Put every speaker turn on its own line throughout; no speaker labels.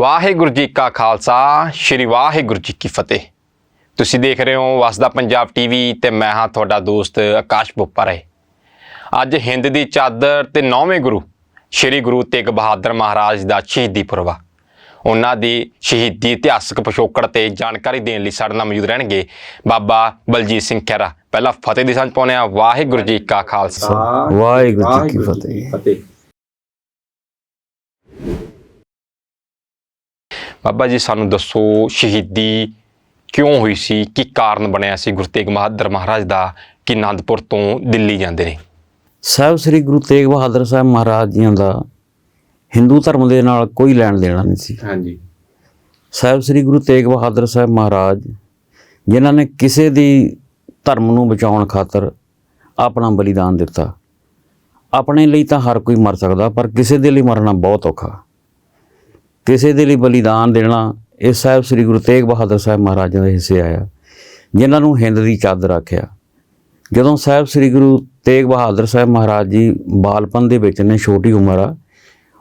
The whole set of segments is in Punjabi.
ਵਾਹਿਗੁਰੂ ਜੀ ਕਾ ਖਾਲਸਾ ਸ੍ਰੀ ਵਾਹਿਗੁਰੂ ਜੀ ਕੀ ਫਤਿਹ। ਤੁਸੀਂ ਦੇਖ ਰਹੇ ਹੋ ਵਸਦਾ ਪੰਜਾਬ ਟੀਵੀ ਤੇ ਮੈਂ ਹਾਂ ਤੁਹਾਡਾ ਦੋਸਤ ਆਕਾਸ਼ ਬੁੱਪਰ ਅੱਜ ਹਿੰਦ ਦੀ ਚਾਦਰ ਤੇ ਨੌਵੇਂ ਗੁਰੂ ਸ੍ਰੀ ਗੁਰੂ ਤੇਗ ਬਹਾਦਰ ਮਹਾਰਾਜ ਦਾ ਸ਼ਹੀਦੀ ਪੁਰਵਾ ਉਹਨਾਂ ਦੀ ਸ਼ਹੀਦੀ ਇਤਿਹਾਸਕ ਪਿਛੋਕੜ ਤੇ ਜਾਣਕਾਰੀ ਦੇਣ ਲਈ ਸਾਡੇ ਨਾਲ ਮੌਜੂਦ ਰਹਿਣਗੇ ਬਾਬਾ ਬਲਜੀਤ ਸਿੰਘ ਖਹਿਰਾ। ਪਹਿਲਾਂ ਫਤਿਹ ਦੀ ਸਾਂਝ ਪਾਉਂਦੇ ਆ ਵਾਹਿਗੁਰੂ ਜੀ ਕਾ ਖਾਲਸਾ।
ਵਾਹਿਗੁਰੂ ਜੀ ਕੀ ਫਤਿਹ।
ਬਾਬਾ ਜੀ ਸਾਨੂੰ ਦੱਸੋ ਸ਼ਹੀਦੀ ਕਿਉਂ ਹੋਈ ਸੀ? ਕੀ ਕਾਰਨ ਬਣਿਆ ਸੀ? ਗੁਰੂ ਤੇਗ ਬਹਾਦਰ ਮਹਾਰਾਜ ਦਾ ਕਿ ਆਨੰਦਪੁਰ ਤੋਂ ਦਿੱਲੀ ਜਾਂਦੇ ਨੇ?
ਸਾਹਿਬ ਸ੍ਰੀ ਗੁਰੂ ਤੇਗ ਬਹਾਦਰ ਸਾਹਿਬ ਮਹਾਰਾਜ ਜੀਆਂ ਦਾ ਹਿੰਦੂ ਧਰਮ ਦੇ ਨਾਲ ਕੋਈ ਲੈਣ ਦੇਣਾ ਨਹੀਂ ਸੀ।
ਹਾਂਜੀ।
ਸਾਹਿਬ ਸ੍ਰੀ ਗੁਰੂ ਤੇਗ ਬਹਾਦਰ ਸਾਹਿਬ ਮਹਾਰਾਜ ਜਿਨ੍ਹਾਂ ਨੇ ਕਿਸੇ ਦੀ ਧਰਮ ਨੂੰ ਬਚਾਉਣ ਖਾਤਰ ਆਪਣਾ ਬਲੀਦਾਨ ਦਿੱਤਾ। ਆਪਣੇ ਲਈ ਤਾਂ ਹਰ ਕੋਈ ਮਰ ਸਕਦਾ ਪਰ ਕਿਸੇ ਦੇ ਲਈ ਮਰਨਾ ਬਹੁਤ ਔਖਾ। ਕਿਸੇ ਦੇ ਲਈ ਬਲੀਦਾਨ ਦੇਣਾ ਇਹ ਸਾਹਿਬ ਸ੍ਰੀ ਗੁਰੂ ਤੇਗ ਬਹਾਦਰ ਸਾਹਿਬ ਮਹਾਰਾਜ ਦੇ ਹਿੱਸੇ ਆਇਆ। ਜਿਨ੍ਹਾਂ ਨੂੰ ਹਿੰਦ ਦੀ ਚਾਦਰ ਆਖਿਆ। ਜਦੋਂ ਸਾਹਿਬ ਸ੍ਰੀ ਗੁਰੂ ਤੇਗ ਬਹਾਦਰ ਸਾਹਿਬ ਮਹਾਰਾਜ ਜੀ ਬਾਲਪਨ ਦੇ ਵਿੱਚ ਨੇ ਛੋਟੀ ਉਮਰ ਆ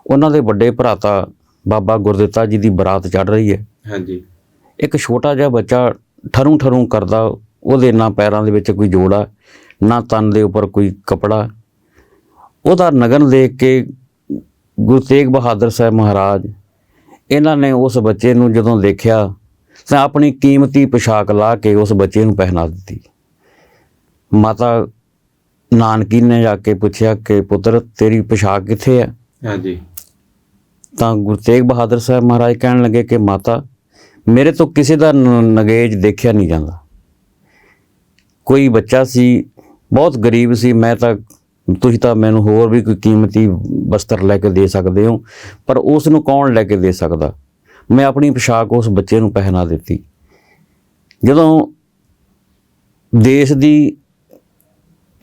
ਉਹਨਾਂ ਦੇ ਵੱਡੇ ਭਰਾਤਾ ਬਾਬਾ ਗੁਰਦਿੱਤਾ ਜੀ ਦੀ ਬਰਾਤ ਚੜ ਰਹੀ ਹੈ।
ਹਾਂਜੀ।
ਇੱਕ ਛੋਟਾ ਜਿਹਾ ਬੱਚਾ ਠਰੂ ਠਰੂ ਕਰਦਾ ਉਹਦੇ ਨਾ ਪੈਰਾਂ ਦੇ ਵਿੱਚ ਕੋਈ ਜੋੜਾ ਨਾ ਤਨ ਦੇ ਉੱਪਰ ਕੋਈ ਕਪੜਾ। ਉਹਦਾ ਨਗਨ ਦੇਖ ਕੇ ਗੁਰੂ ਤੇਗ ਬਹਾਦਰ ਸਾਹਿਬ ਮਹਾਰਾਜ ਇਹਨਾਂ ਨੇ ਉਸ ਬੱਚੇ ਨੂੰ ਜਦੋਂ ਦੇਖਿਆ ਤਾਂ ਆਪਣੀ ਕੀਮਤੀ ਪੋਸ਼ਾਕ ਲਾ ਕੇ ਉਸ ਬੱਚੇ ਨੂੰ ਪਹਿਨਾ ਦਿੱਤੀ। ਮਾਤਾ ਨਾਨਕੀ ਨੇ ਜਾ ਕੇ ਪੁੱਛਿਆ ਕਿ ਪੁੱਤਰ ਤੇਰੀ ਪੋਸ਼ਾਕ ਕਿੱਥੇ ਹੈ?
ਹਾਂਜੀ।
ਤਾਂ ਗੁਰੂ ਤੇਗ ਬਹਾਦਰ ਸਾਹਿਬ ਮਹਾਰਾਜ ਕਹਿਣ ਲੱਗੇ ਕਿ ਮਾਤਾ ਮੇਰੇ ਤੋਂ ਕਿਸੇ ਦਾ ਨਗੇਜ ਦੇਖਿਆ ਨਹੀਂ ਜਾਂਦਾ। ਕੋਈ ਬੱਚਾ ਸੀ ਬਹੁਤ ਗਰੀਬ ਸੀ ਮੈਂ ਤਾਂ ਤੁਸੀਂ ਤਾਂ ਮੈਨੂੰ ਹੋਰ ਵੀ ਕੋਈ ਕੀਮਤੀ ਵਸਤਰ ਲੈ ਕੇ ਦੇ ਸਕਦੇ ਹੋ, ਪਰ ਉਸ ਨੂੰ ਕੌਣ ਲੈ ਕੇ ਦੇ ਸਕਦਾ? ਮੈਂ ਆਪਣੀ ਪੋਸ਼ਾਕ ਉਸ ਬੱਚੇ ਨੂੰ ਪਹਿਨਾ ਦਿੱਤੀ। ਜਦੋਂ ਦੇਸ਼ ਦੀ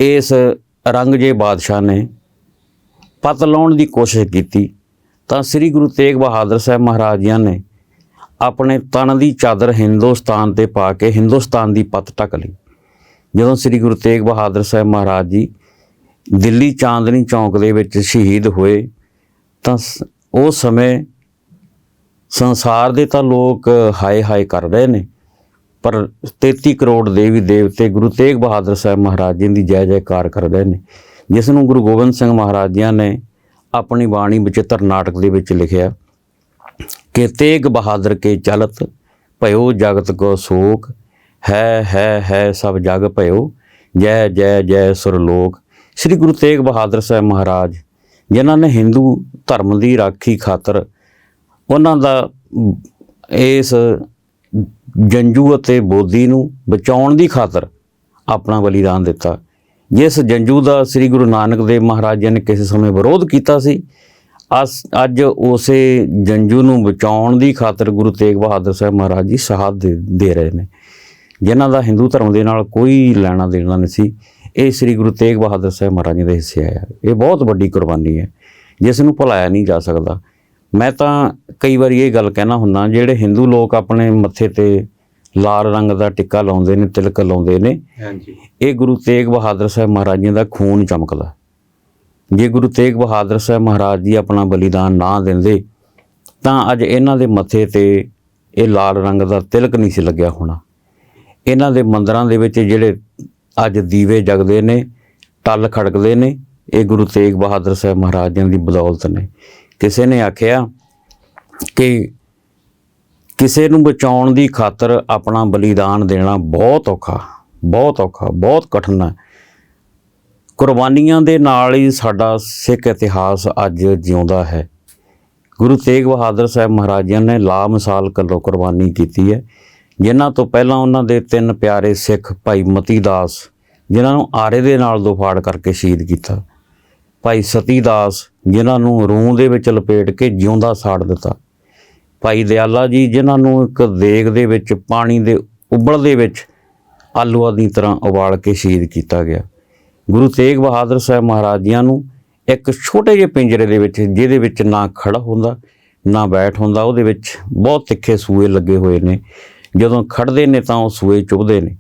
ਇਸ ਰੰਗਜੇ ਬਾਦਸ਼ਾਹ ਨੇ ਪਤ ਲਾਉਣ ਦੀ ਕੋਸ਼ਿਸ਼ ਕੀਤੀ, ਤਾਂ ਸ੍ਰੀ ਗੁਰੂ ਤੇਗ ਬਹਾਦਰ ਸਾਹਿਬ ਮਹਾਰਾਜ ਜੀ ਨੇ ਆਪਣੇ ਤਨ ਦੀ ਚਾਦਰ ਹਿੰਦੁਸਤਾਨ ਤੇ ਪਾ ਕੇ ਹਿੰਦੁਸਤਾਨ ਦੀ ਪੱਤ ਢੱਕ ਲਈ। ਜਦੋਂ ਸ੍ਰੀ ਗੁਰੂ ਤੇਗ ਬਹਾਦਰ ਸਾਹਿਬ ਮਹਾਰਾਜ ਜੀ ਦਿੱਲੀ ਚਾਂਦਨੀ ਚੌਂਕ ਦੇ ਵਿੱਚ ਸ਼ਹੀਦ ਹੋਏ, ਤਾਂ ਸ- ਉਸ ਸਮੇਂ ਸੰਸਾਰ ਦੇ ਤਾਂ ਲੋਕ ਹਾਏ ਹਾਏ ਕਰ ਰਹੇ ਨੇ, ਪਰ 33 ਕਰੋੜ ਦੇਵੀ ਦੇਵਤੇ ਗੁਰੂ ਤੇਗ ਬਹਾਦਰ ਸਾਹਿਬ ਮਹਾਰਾਜ ਜੀ ਦੀ ਜੈ ਜੈਕਾਰ ਕਰ ਰਹੇ ਨੇ, ਜਿਸ ਨੂੰ ਗੁਰੂ ਗੋਬਿੰਦ ਸਿੰਘ ਮਹਾਰਾਜ ਜੀ ਨੇ ਆਪਣੀ ਬਾਣੀ ਵਿਚਿੱਤਰ ਨਾਟਕ ਦੇ ਵਿੱਚ ਲਿਖਿਆ, ਕਿ ਤੇਗ ਬਹਾਦਰ ਕੇ ਚਲਤ ਭਇਓ ਜਗਤ ਕੋ ਸੋਕ, ਹੈ ਹੈ ਹੈ ਸਭ ਜਗ ਭਇਓ, ਜੈ ਜੈ ਜੈ ਸੁਰਲੋਕ ਸ੍ਰੀ ਗੁਰੂ ਤੇਗ ਬਹਾਦਰ ਸਾਹਿਬ ਮਹਾਰਾਜ, ਜਿਨ੍ਹਾਂ ਨੇ ਹਿੰਦੂ ਧਰਮ ਦੀ ਰਾਖੀ ਖਾਤਰ ਉਹਨਾਂ ਦਾ ਇਸ ਜੰਜੂ ਅਤੇ ਬੋਧੀ ਨੂੰ ਬਚਾਉਣ ਦੀ ਖਾਤਰ ਆਪਣਾ ਬਲੀਦਾਨ ਦਿੱਤਾ। ਜਿਸ ਜੰਜੂ ਦਾ ਸ੍ਰੀ ਗੁਰੂ ਨਾਨਕ ਦੇਵ ਮਹਾਰਾਜ ਜੀ ਨੇ ਕਿਸੇ ਸਮੇਂ ਵਿਰੋਧ ਕੀਤਾ ਸੀ, ਅਸ, ਅੱਜ ਉਸੇ ਜੰਜੂ ਨੂੰ ਬਚਾਉਣ ਦੀ ਖਾਤਰ ਗੁਰੂ ਤੇਗ ਬਹਾਦਰ ਸਾਹਿਬ ਮਹਾਰਾਜ ਜੀ ਸ਼ਹਾਦਤ ਦੇ ਦੇ ਰਹੇ ਨੇ। ਜਿਨ੍ਹਾਂ ਦਾ ਹਿੰਦੂ ਧਰਮ ਦੇ ਨਾਲ ਕੋਈ ਲੈਣਾ ਦੇਣਾ ਨਹੀਂ ਸੀ। ਇਹ ਸ੍ਰੀ ਗੁਰੂ ਤੇਗ ਬਹਾਦਰ ਸਾਹਿਬ ਮਹਾਰਾਜ ਜੀ ਦੇ ਹਿੱਸੇ ਆਇਆ ਇਹ ਬਹੁਤ ਵੱਡੀ ਕੁਰਬਾਨੀ ਹੈ ਜਿਸ ਨੂੰ ਭੁਲਾਇਆ ਨਹੀਂ ਜਾ ਸਕਦਾ। ਮੈਂ ਤਾਂ ਕਈ ਵਾਰੀ ਇਹ ਗੱਲ ਕਹਿਣਾ ਹੁੰਦਾ ਜਿਹੜੇ ਹਿੰਦੂ ਲੋਕ ਆਪਣੇ ਮੱਥੇ ਤੇ ਲਾਲ ਰੰਗ ਦਾ ਟਿੱਕਾ ਲਾਉਂਦੇ ਨੇ ਤਿਲਕ ਲਾਉਂਦੇ ਨੇ
ਹਾਂਜੀ।
ਇਹ ਗੁਰੂ ਤੇਗ ਬਹਾਦਰ ਸਾਹਿਬ ਮਹਾਰਾਜ ਜੀ ਦਾ ਖੂਨ ਚਮਕਦਾ। ਜੇ ਗੁਰੂ ਤੇਗ ਬਹਾਦਰ ਸਾਹਿਬ ਮਹਾਰਾਜ ਜੀ ਆਪਣਾ ਬਲੀਦਾਨ ਨਾ ਦਿੰਦੇ ਤਾਂ ਅੱਜ ਇਹਨਾਂ ਦੇ ਮੱਥੇ ਤੇ ਇਹ ਲਾਲ ਰੰਗ ਦਾ ਤਿਲਕ ਨਹੀਂ ਸੀ ਲੱਗਿਆ ਹੋਣਾ। ਇਹਨਾਂ ਦੇ ਮੰਦਰਾਂ ਦੇ ਵਿੱਚ ਜਿਹੜੇ ਅੱਜ ਦੀਵੇ ਜਗਦੇ ਨੇ, ਟੱਲ ਖੜਕਦੇ ਨੇ, ਇਹ ਗੁਰੂ ਤੇਗ ਬਹਾਦਰ ਸਾਹਿਬ ਮਹਾਰਾਜ ਜੀ ਦੀ ਬਦੌਲਤ ਨੇ। ਕਿਸੇ ਨੇ ਆਖਿਆ ਕਿ ਕਿਸੇ ਨੂੰ ਬਚਾਉਣ ਦੀ ਖਾਤਰ ਆਪਣਾ ਬਲੀਦਾਨ ਦੇਣਾ ਬਹੁਤ ਔਖਾ ਬਹੁਤ ਔਖਾ, ਬਹੁਤ ਕਠਿਨ ਹੈ। ਕੁਰਬਾਨੀਆਂ ਦੇ ਨਾਲ ਹੀ ਸਾਡਾ ਸਿੱਖ ਇਤਿਹਾਸ ਅੱਜ ਜਿਉਂਦਾ ਹੈ। ਗੁਰੂ ਤੇਗ ਬਹਾਦਰ ਸਾਹਿਬ ਮਹਾਰਾਜ ਜੀ ਨੇ ਲਾ ਮਿਸਾਲ ਕੱਲੋ ਕੁਰਬਾਨੀ ਕੀਤੀ ਹੈ। ਜਿਨ੍ਹਾਂ ਤੋਂ ਪਹਿਲਾਂ ਉਹਨਾਂ ਦੇ ਤਿੰਨ ਪਿਆਰੇ ਸਿੱਖ ਭਾਈ ਮਤੀ ਦਾਸ, ਜਿਨ੍ਹਾਂ ਨੂੰ ਆਰੇ ਦੇ ਨਾਲ ਦੁਫਾੜ ਕਰਕੇ ਸ਼ਹੀਦ ਕੀਤਾ। ਭਾਈ ਸਤੀ ਦਾਸ, ਜਿਨ੍ਹਾਂ ਨੂੰ ਰੂਹ ਦੇ ਵਿੱਚ ਲਪੇਟ ਕੇ ਜਿਉਂਦਾ ਸਾੜ ਦਿੱਤਾ। ਭਾਈ ਦਿਆਲਾ ਜੀ, ਜਿਨ੍ਹਾਂ ਨੂੰ ਇੱਕ ਦੇਗ ਦੇ ਵਿੱਚ, ਪਾਣੀ ਦੇ ਉਬਲ ਦੇ ਵਿੱਚ ਆਲੂਆਂ ਦੀ ਤਰ੍ਹਾਂ ਉਬਾਲ ਕੇ ਸ਼ਹੀਦ ਕੀਤਾ ਗਿਆ। ਗੁਰੂ ਤੇਗ ਬਹਾਦਰ ਸਾਹਿਬ ਮਹਾਰਾਜ ਜੀਆਂ ਨੂੰ ਇੱਕ ਛੋਟੇ ਜਿਹੇ ਪਿੰਜਰੇ ਦੇ ਵਿੱਚ, ਜਿਹਦੇ ਵਿੱਚ ਨਾ ਖੜਾ ਹੁੰਦਾ, ਨਾ ਬੈਠ ਹੁੰਦਾ, ਉਹਦੇ ਵਿੱਚ ਬਹੁਤ ਤਿੱਖੇ ਸੂਏ ਲੱਗੇ ਹੋਏ ਨੇ। ਜਦੋਂ ਖੜਦੇ ਨੇ ਤਾਂ ਉਹ ਸੂਏ ਚੁਭਦੇ ਨੇ।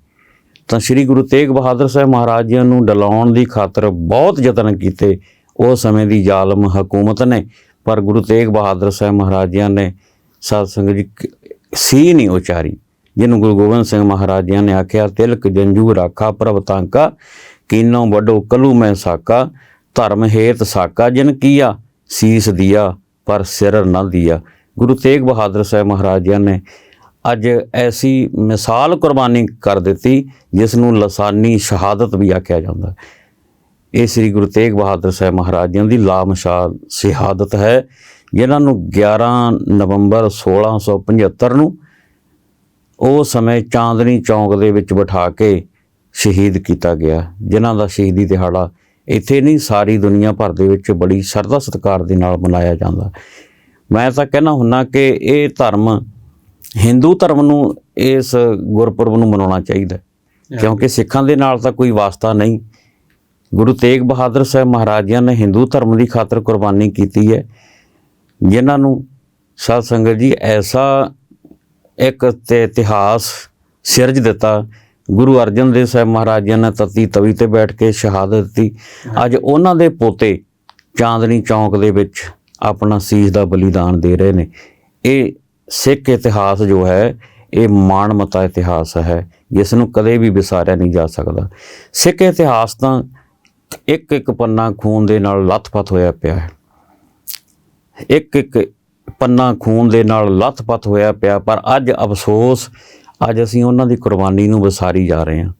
ਤਾਂ ਸ੍ਰੀ ਗੁਰੂ ਤੇਗ ਬਹਾਦਰ ਸਾਹਿਬ ਮਹਾਰਾਜ ਜੀ ਨੂੰ ਡਲਾਉਣ ਦੀ ਖਾਤਰ ਬਹੁਤ ਯਤਨ ਕੀਤੇ। ਉਸ ਸਮੇਂ ਦੀ ਜ਼ਾਲਮ ਹਕੂਮਤ ਨੇ, ਪਰ ਗੁਰੂ ਤੇਗ ਬਹਾਦਰ ਸਾਹਿਬ ਮਹਾਰਾਜ ਜੀ ਨੇ ਸਾਧ ਸੰਗਤ ਜੀ ਸੀ ਨਹੀਂ ਉਚਾਰੀ, ਜਿਹਨੂੰ ਗੁਰੂ ਗੋਬਿੰਦ ਸਿੰਘ ਮਹਾਰਾਜ ਜੀ ਨੇ ਆਖਿਆ, ਤਿਲਕ ਜੰਜੂ ਰਾਖਾ ਪ੍ਰਭ ਤਾਂਕਾ, ਕੀਨੋਂ ਵੱਡੋ ਕਲੂ ਮੈਂ ਸਾਕਾ, ਧਰਮ ਹੇਤ ਸਾਕਾ, ਜਿਨ ਕੀਆ ਸੀਸ ਦਿਆ ਪਰ ਸਿਰ ਨਾ ਦਿਆ। ਗੁਰੂ ਤੇਗ ਬਹਾਦਰ ਸਾਹਿਬ ਮਹਾਰਾਜ ਜੀ ਨੇ ਅੱਜ ਐਸੀ ਮਿਸਾਲ ਕੁਰਬਾਨੀ ਕਰ ਦਿੱਤੀ ਜਿਸ ਨੂੰ ਲਸਾਨੀ ਸ਼ਹਾਦਤ ਵੀ ਆਖਿਆ ਜਾਂਦਾ ਇਹ ਸ੍ਰੀ ਗੁਰੂ ਤੇਗ ਬਹਾਦਰ ਸਾਹਿਬ ਮਹਾਰਾਜ ਜੀ ਦੀ ਲਾਮਸ਼ਾਲ ਸ਼ਹਾਦਤ ਹੈ, ਜਿਨ੍ਹਾਂ ਨੂੰ 11 ਨਵੰਬਰ 1675 ਨੂੰ ਉਹ ਸਮੇਂ ਚਾਂਦਨੀ ਚੌਂਕ ਦੇ ਵਿੱਚ ਬਿਠਾ ਕੇ ਸ਼ਹੀਦ ਕੀਤਾ ਗਿਆ। ਜਿਨ੍ਹਾਂ ਦਾ ਸ਼ਹੀਦੀ ਦਿਹਾੜਾ ਇੱਥੇ ਨਹੀਂ, ਸਾਰੀ ਦੁਨੀਆ ਭਰ ਦੇ ਵਿੱਚ ਬੜੀ ਸ਼ਰਧਾ ਸਤਿਕਾਰ ਦੇ ਨਾਲ ਮਨਾਇਆ ਜਾਂਦਾ। ਮੈਂ ਤਾਂ ਕਹਿਣਾ ਹੁੰਨਾ ਕਿ ਇਹ ਧਰਮ ਹਿੰਦੂ ਧਰਮ ਨੂੰ ਇਸ ਗੁਰਪੁਰਬ ਨੂੰ ਮਨਾਉਣਾ ਚਾਹੀਦਾ। ਕਿਉਂਕਿ ਸਿੱਖਾਂ ਦੇ ਨਾਲ ਤਾਂ ਕੋਈ ਵਾਸਤਾ ਨਹੀਂ। ਗੁਰੂ ਤੇਗ ਬਹਾਦਰ ਸਾਹਿਬ ਮਹਾਰਾਜ ਜੀ ਨੇ ਹਿੰਦੂ ਧਰਮ ਦੀ ਖਾਤਰ ਕੁਰਬਾਨੀ ਕੀਤੀ ਹੈ। ਜਿਨ੍ਹਾਂ ਨੂੰ ਸਾਧ ਸੰਗਤ ਜੀ ਐਸਾ ਇੱਕ ਤੇ ਇਤਿਹਾਸ ਸਿਰਜ ਦਿੱਤਾ। ਗੁਰੂ ਅਰਜਨ ਦੇਵ ਸਾਹਿਬ ਮਹਾਰਾਜ ਜੀ ਨੇ ਤਤੀ ਤਵੀ ਤੇ ਬੈਠ ਕੇ ਸ਼ਹਾਦਤ ਦਿੱਤੀ। ਅੱਜ ਉਹਨਾਂ ਦੇ ਪੋਤੇ ਚਾਂਦਨੀ ਚੌਂਕ ਦੇ ਵਿੱਚ ਆਪਣਾ ਸੀਸ ਦਾ ਬਲੀਦਾਨ ਦੇ ਰਹੇ ਨੇ। ਇਹ ਸਿੱਖ ਇਤਿਹਾਸ ਜੋ ਹੈ, ਇਹ ਮਾਣਮਤਾ ਇਤਿਹਾਸ ਹੈ, ਜਿਸ ਨੂੰ ਕਦੇ ਵੀ ਵਿਸਾਰਿਆ ਨਹੀਂ ਜਾ ਸਕਦਾ। ਸਿੱਖ ਇਤਿਹਾਸ ਤਾਂ ਇੱਕ ਇੱਕ ਪੰਨਾ ਖੂਨ ਦੇ ਨਾਲ ਲੱਥਪੱਥ ਹੋਇਆ ਪਿਆ ਹੈ। ਇੱਕ ਇੱਕ ਪੰਨਾ ਖੂਨ ਦੇ ਨਾਲ ਲੱਥਪੱਥ ਹੋਇਆ ਪਿਆ, ਪਰ ਅੱਜ ਅਫਸੋਸ, ਅੱਜ ਅਸੀਂ ਉਹਨਾਂ ਦੀ ਕੁਰਬਾਨੀ ਨੂੰ ਵਿਸਾਰੀ ਜਾ ਰਹੇ ਹਾਂ।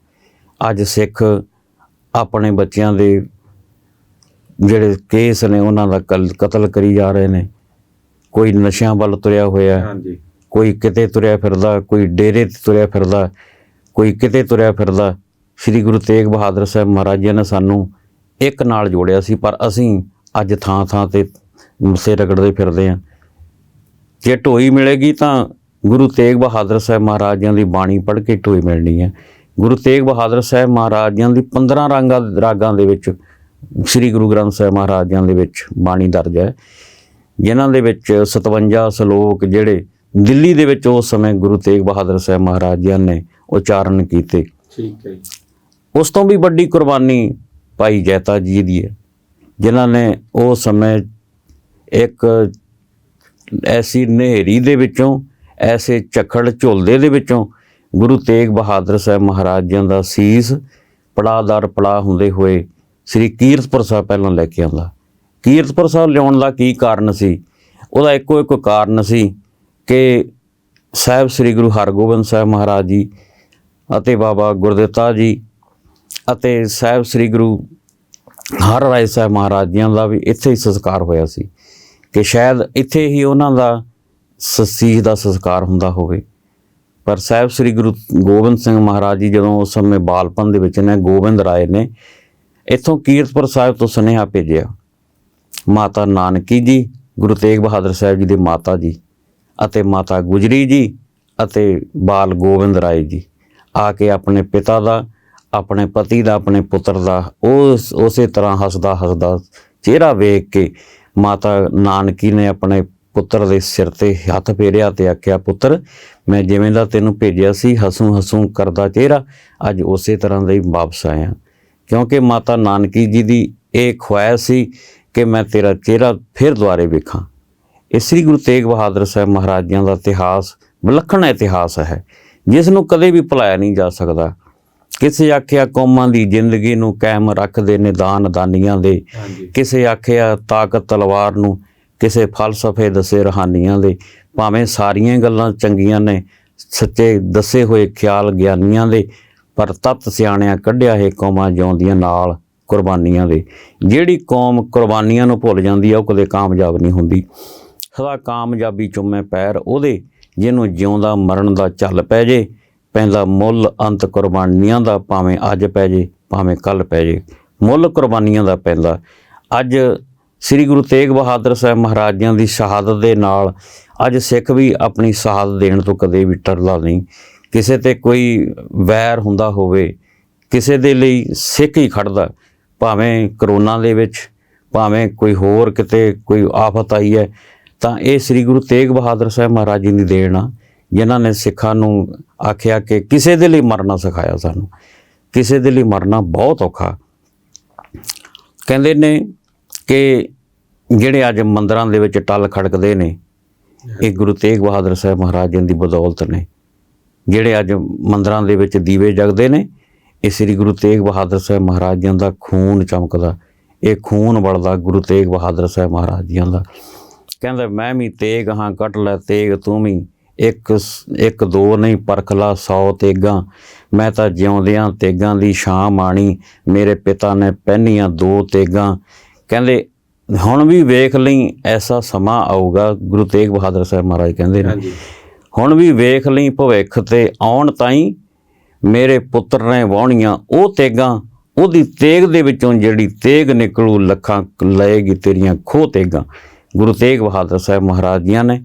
ਅੱਜ ਸਿੱਖ ਆਪਣੇ ਬੱਚਿਆਂ ਦੇ ਜਿਹੜੇ ਕੇਸ ਨੇ, ਉਹਨਾਂ ਦਾ ਕਲ- ਕਤਲ ਕਰੀ ਜਾ ਰਹੇ ਨੇ। ਕੋਈ ਨਸ਼ਿਆਂ ਵੱਲ ਤੁਰਿਆ ਹੋਇਆ
ਹਾਂਜੀ।
ਕੋਈ ਕਿਤੇ ਤੁਰਿਆ ਫਿਰਦਾ ਕੋਈ ਡੇਰੇ ਤੇ ਤੁਰਿਆ ਫਿਰਦਾ ਕੋਈ ਕਿਤੇ ਤੁਰਿਆ ਫਿਰਦਾ ਸ੍ਰੀ ਗੁਰੂ ਤੇਗ ਬਹਾਦਰ ਸਾਹਿਬ ਮਹਾਰਾਜ ਜੀ ਨੇ ਸਾਨੂੰ ਇੱਕ ਨਾਲ ਜੋੜਿਆ ਸੀ ਪਰ ਅਸੀਂ ਅੱਜ ਥਾਂ ਥਾਂ ਤੇ ਮਸੇ ਰਗੜਦੇ ਫਿਰਦੇ ਹਾਂ। ਜੇ ਢੋਈ ਮਿਲੇਗੀ ਤਾਂ ਗੁਰੂ ਤੇਗ ਬਹਾਦਰ ਸਾਹਿਬ ਮਹਾਰਾਜ ਜੀ ਦੀ ਬਾਣੀ ਪੜ੍ਹ ਕੇ ਢੋਈ ਮਿਲਣੀ ਹੈ। ਗੁਰੂ ਤੇਗ ਬਹਾਦਰ ਸਾਹਿਬ ਮਹਾਰਾਜ ਜੀ ਦੀ 15 ਰਾਗਾਂ ਰਾਗਾਂ ਦੇ ਵਿੱਚ ਸ੍ਰੀ ਗੁਰੂ ਗ੍ਰੰਥ ਸਾਹਿਬ ਮਹਾਰਾਜ ਜੀ ਦੇ ਵਿੱਚ ਬਾਣੀ ਦਰਜ ਹੈ। ਜਿਨ੍ਹਾਂ ਦੇ ਵਿੱਚ 57 ਸ਼ਲੋਕ ਜਿਹੜੇ ਦਿੱਲੀ ਦੇ ਵਿੱਚ ਉਸ ਸਮੇਂ ਗੁਰੂ ਤੇਗ ਬਹਾਦਰ ਸਾਹਿਬ ਮਹਾਰਾਜ ਜੀ ਨੇ ਉਚਾਰਨ ਕੀਤੇ।
ਠੀਕ ਹੈ
ਉਸ ਤੋਂ ਵੀ ਵੱਡੀ ਕੁਰਬਾਨੀ ਭਾਈ ਜੈਤਾ ਜੀ ਦੀ ਹੈ ਜਿਨ੍ਹਾਂ ਨੇ ਉਸ ਸਮੇਂ ਇੱਕ ਐਸੀ ਨਹਿਰੀ ਦੇ ਵਿੱਚੋਂ ਐਸੇ ਝੱਖੜ ਝੁਲਦੇ ਦੇ ਵਿੱਚੋਂ ਗੁਰੂ ਤੇਗ ਬਹਾਦਰ ਸਾਹਿਬ ਮਹਾਰਾਜ ਜੀ ਦਾ ਸੀਸ ਪੜਾਦਰ ਪੜਾ ਹੁੰਦੇ ਹੋਏ ਸ੍ਰੀ ਕੀਰਤਪੁਰ ਸਾਹਿਬ ਪਹਿਲਾਂ ਲੈ ਕੇ ਆਂਦਾ ਕੀਰਤਪੁਰ ਸਾਹਿਬ ਲਿਆਉਣ ਦਾ ਕੀ ਕਾਰਨ ਸੀ? ਉਹਦਾ ਇੱਕੋ ਇੱਕ ਕਾਰਨ ਸੀ ਕਿ ਸਾਹਿਬ ਸ੍ਰੀ ਗੁਰੂ ਹਰਗੋਬਿੰਦ ਸਾਹਿਬ ਮਹਾਰਾਜ ਜੀ ਅਤੇ ਬਾਬਾ ਗੁਰਦਿੱਤਾ ਜੀ ਅਤੇ ਸਾਹਿਬ ਸ੍ਰੀ ਗੁਰੂ ਹਰ ਰਾਏ ਸਾਹਿਬ ਮਹਾਰਾਜ ਜੀਆਂ ਦਾ ਵੀ ਇੱਥੇ ਹੀ ਸੰਸਕਾਰ ਹੋਇਆ ਸੀ ਕਿ ਸ਼ਾਇਦ ਇੱਥੇ ਹੀ ਉਹਨਾਂ ਦਾ ਸਸੀਹ ਦਾ ਸੰਸਕਾਰ ਹੁੰਦਾ ਹੋਵੇ। ਪਰ ਸਾਹਿਬ ਸ੍ਰੀ ਗੁਰੂ ਗੋਬਿੰਦ ਸਿੰਘ ਮਹਾਰਾਜ ਜੀ ਜਦੋਂ ਉਸ ਸਮੇਂ ਬਾਲਪਨ ਦੇ ਵਿੱਚ ਨੇ, ਗੋਬਿੰਦ ਰਾਏ ਨੇ ਇੱਥੋਂ ਕੀਰਤਪੁਰ ਸਾਹਿਬ ਤੋਂ ਸੁਨੇਹਾ ਭੇਜਿਆ। ਮਾਤਾ ਨਾਨਕੀ ਜੀ, ਗੁਰੂ ਤੇਗ ਬਹਾਦਰ ਸਾਹਿਬ ਜੀ ਦੇ ਮਾਤਾ ਜੀ ਅਤੇ ਮਾਤਾ ਗੁਜਰੀ ਜੀ ਅਤੇ ਬਾਲ ਗੋਬਿੰਦ ਰਾਏ ਜੀ। ਆ ਕੇ ਆਪਣੇ ਪਿਤਾ ਦਾ, ਆਪਣੇ ਪਤੀ ਦਾ, ਆਪਣੇ ਪੁੱਤਰ ਦਾ, ਉਸ, ਉਸੇ ਤਰ੍ਹਾਂ ਹੱਸਦਾ ਹੱਸਦਾ ਚਿਹਰਾ ਵੇਖ ਕੇ ਮਾਤਾ ਨਾਨਕੀ ਨੇ ਆਪਣੇ ਪੁੱਤਰ ਦੇ ਸਿਰ ਤੇ ਹੱਥ ਫੇਰਿਆ ਤੇ ਆਖਿਆ, ਪੁੱਤਰ, ਮੈਂ ਜਿਵੇਂ ਦਾ ਤੈਨੂੰ ਭੇਜਿਆ ਸੀ, ਹਸੂ ਹਸੂ ਕਰਦਾ ਚਿਹਰਾ, ਅੱਜ ਉਸੇ ਤਰ੍ਹਾਂ ਦਾ ਹੀ ਵਾਪਸ ਆਇਆ। ਕਿਉਂਕਿ ਮਾਤਾ ਨਾਨਕੀ ਜੀ ਦੀ ਇਹ ਖੁਆਇਸ਼ ਸੀ ਕਿ ਮੈਂ ਤੇਰਾ ਚਿਹਰਾ ਫਿਰ ਦੁਆਰੇ ਵੇਖਾਂ। ਇਹ ਸ੍ਰੀ ਗੁਰੂ ਤੇਗ ਬਹਾਦਰ ਸਾਹਿਬ ਮਹਾਰਾਜ ਦਾ ਇਤਿਹਾਸ ਵਿਲੱਖਣ ਇਤਿਹਾਸ ਹੈ ਜਿਸ ਨੂੰ ਕਦੇ ਵੀ ਭੁਲਾਇਆ ਨਹੀਂ ਜਾ ਸਕਦਾ। ਕਿਸੇ ਆਖਿਆ ਕੌਮਾਂ ਦੀ ਜ਼ਿੰਦਗੀ ਨੂੰ ਕਾਇਮ ਰੱਖਦੇ ਨੇ ਦਾਨ ਦਾਨੀਆਂ ਦੇ ਕਿਸੇ ਆਖਿਆ ਤਾਕਤ ਤਲਵਾਰ ਨੂੰ ਕਿਸੇ ਫਲਸਫੇ ਦੱਸੇ ਰਹਾਨੀਆਂ ਦੇ ਭਾਵੇਂ ਸਾਰੀਆਂ ਗੱਲਾਂ ਚੰਗੀਆਂ ਨੇ ਸੱਚੇ ਦੱਸੇ ਹੋਏ ਖਿਆਲ ਗਿਆਨੀਆਂ ਦੇ ਪਰ ਤਤ ਸਿਆਣਿਆਂ ਕੱਢਿਆ ਹੈ ਕੌਮਾਂ ਜਿਉਂਦੀਆਂ ਨਾਲ। ਕੁਰਬਾਨੀਆਂ ਦੇ ਜਿਹੜੀ ਕੌਮ ਕੁਰਬਾਨੀਆਂ ਨੂੰ ਭੁੱਲ ਜਾਂਦੀ ਆ, ਉਹ ਕਦੇ ਕਾਮਯਾਬ ਨਹੀਂ ਹੁੰਦੀ। ਸਦਾ ਕਾਮਯਾਬੀ ਚੁੰਮੇ ਪੈਰ ਉਹਦੇ, ਜਿਹਨੂੰ ਜਿਉਂਦਾ ਮਰਨ ਦਾ ਚੱਲ ਪੈ ਜੇ, ਪੈਂਦਾ ਮੁੱਲ ਅੰਤ ਕੁਰਬਾਨੀਆਂ ਦਾ ਭਾਵੇਂ ਅੱਜ ਪੈ ਜੇ, ਭਾਵੇਂ ਕੱਲ ਪੈ ਜੇ। ਮੁੱਲ ਕੁਰਬਾਨੀਆਂ ਦਾ ਪੈਂਦਾ। ਅੱਜ ਸ੍ਰੀ ਗੁਰੂ ਤੇਗ ਬਹਾਦਰ ਸਾਹਿਬ ਮਹਾਰਾਜਿਆਂ ਦੀ ਸ਼ਹਾਦਤ ਦੇ ਨਾਲ, ਅੱਜ ਸਿੱਖ ਵੀ ਆਪਣੀ ਸ਼ਹਾਦਤ ਦੇਣ ਤੋਂ ਕਦੇ ਵੀ ਟਰਦਾ ਨਹੀਂ। ਕਿਸੇ ਤੇ ਕੋਈ ਵੈਰ ਹੁੰਦਾ ਹੋਵੇ, ਕਿਸੇ ਦੇ ਲਈ ਸਿੱਖ ਹੀ ਖੜਦਾ ਭਾਵੇਂ ਕਰੋਨਾ ਦੇ ਵਿੱਚ, ਭਾਵੇਂ ਕੋਈ ਹੋਰ ਕਿਤੇ ਕੋਈ ਆਫਤ ਆਈ ਹੈ, ਤਾਂ ਇਹ ਸ੍ਰੀ ਗੁਰੂ ਤੇਗ ਬਹਾਦਰ ਸਾਹਿਬ ਮਹਾਰਾਜ ਜੀ ਦੀ ਦੇਣ ਆ, ਜਿਨ੍ਹਾਂ ਨੇ ਸਿੱਖਾਂ ਨੂੰ ਆਖਿਆ ਕਿ ਕਿਸੇ ਦੇ ਲਈ ਮਰਨਾ ਸਿਖਾਇਆ ਸਾਨੂੰ। ਕਿਸੇ ਦੇ ਲਈ ਮਰਨਾ ਬਹੁਤ ਔਖਾ। ਕਹਿੰਦੇ ਨੇ ਕਿ ਜਿਹੜੇ ਅੱਜ ਮੰਦਰਾਂ ਦੇ ਵਿੱਚ ਟੱਲ ਖੜਕਦੇ ਨੇ, ਇਹ ਗੁਰੂ ਤੇਗ ਬਹਾਦਰ ਸਾਹਿਬ ਮਹਾਰਾਜ ਜੀ ਦੀ ਬਦੌਲਤ ਨੇ। ਜਿਹੜੇ ਅੱਜ ਮੰਦਰਾਂ ਦੇ ਵਿੱਚ ਦੀਵੇ ਜਗਦੇ ਨੇ ਇਹ ਸ੍ਰੀ ਗੁਰੂ ਤੇਗ ਬਹਾਦਰ ਸਾਹਿਬ ਮਹਾਰਾਜ ਜੀ ਦਾ ਖੂਨ ਚਮਕਦਾ। ਇਹ ਖੂਨ ਵੜਦਾ ਗੁਰੂ ਤੇਗ ਬਹਾਦਰ ਸਾਹਿਬ ਮਹਾਰਾਜ ਜੀ ਦਾ। ਕਹਿੰਦਾ ਮੈਂ ਵੀ ਤੇਗ ਹਾਂ ਕੱਟ ਲੈ ਤੇਗ ਤੂੰ ਵੀ। ਇੱਕ ਸ- ਇੱਕ ਦੋ ਨਹੀਂ ਪਰਖ ਲਾ 100 ਤੇਗਾਂ। ਮੈਂ ਤਾਂ ਜਿਉਂਦਿਆਂ ਤੇਗਾਂ ਦੀ ਛਾਂ ਮਾਣੀ। ਮੇਰੇ ਪਿਤਾ ਨੇ ਪਹਿਨੀਆਂ ਦੋ ਤੇਗਾਂ। ਕਹਿੰਦੇ ਹੁਣ ਵੀ ਵੇਖ ਲਈ ਐਸਾ ਸਮਾਂ ਆਊਗਾ। ਗੁਰੂ ਤੇਗ ਬਹਾਦਰ ਸਾਹਿਬ ਮਹਾਰਾਜ ਕਹਿੰਦੇ ਨੇ। ਹੁਣ ਵੀ ਵੇਖ ਲਈ ਭਵਿੱਖ ਤੇ ਆਉਣ ਤਾਈਂ ਮੇਰੇ ਪੁੱਤਰ ਨੇ ਵਾਹੁਣੀਆਂ ਉਹ ਤੇਗਾਂ, ਉਹਦੀ ਤੇਗ ਦੇ ਵਿੱਚੋਂ ਜਿਹੜੀ ਤੇਗ ਨਿਕਲੂ, ਲੱਖਾਂ ਲਏਗੀ ਤੇਰੀਆਂ ਖੋ ਤੇਗਾਂ। ਗੁਰੂ ਤੇਗ ਬਹਾਦਰ ਸਾਹਿਬ ਮਹਾਰਾਜ ਜੀਆਂ ਨੇ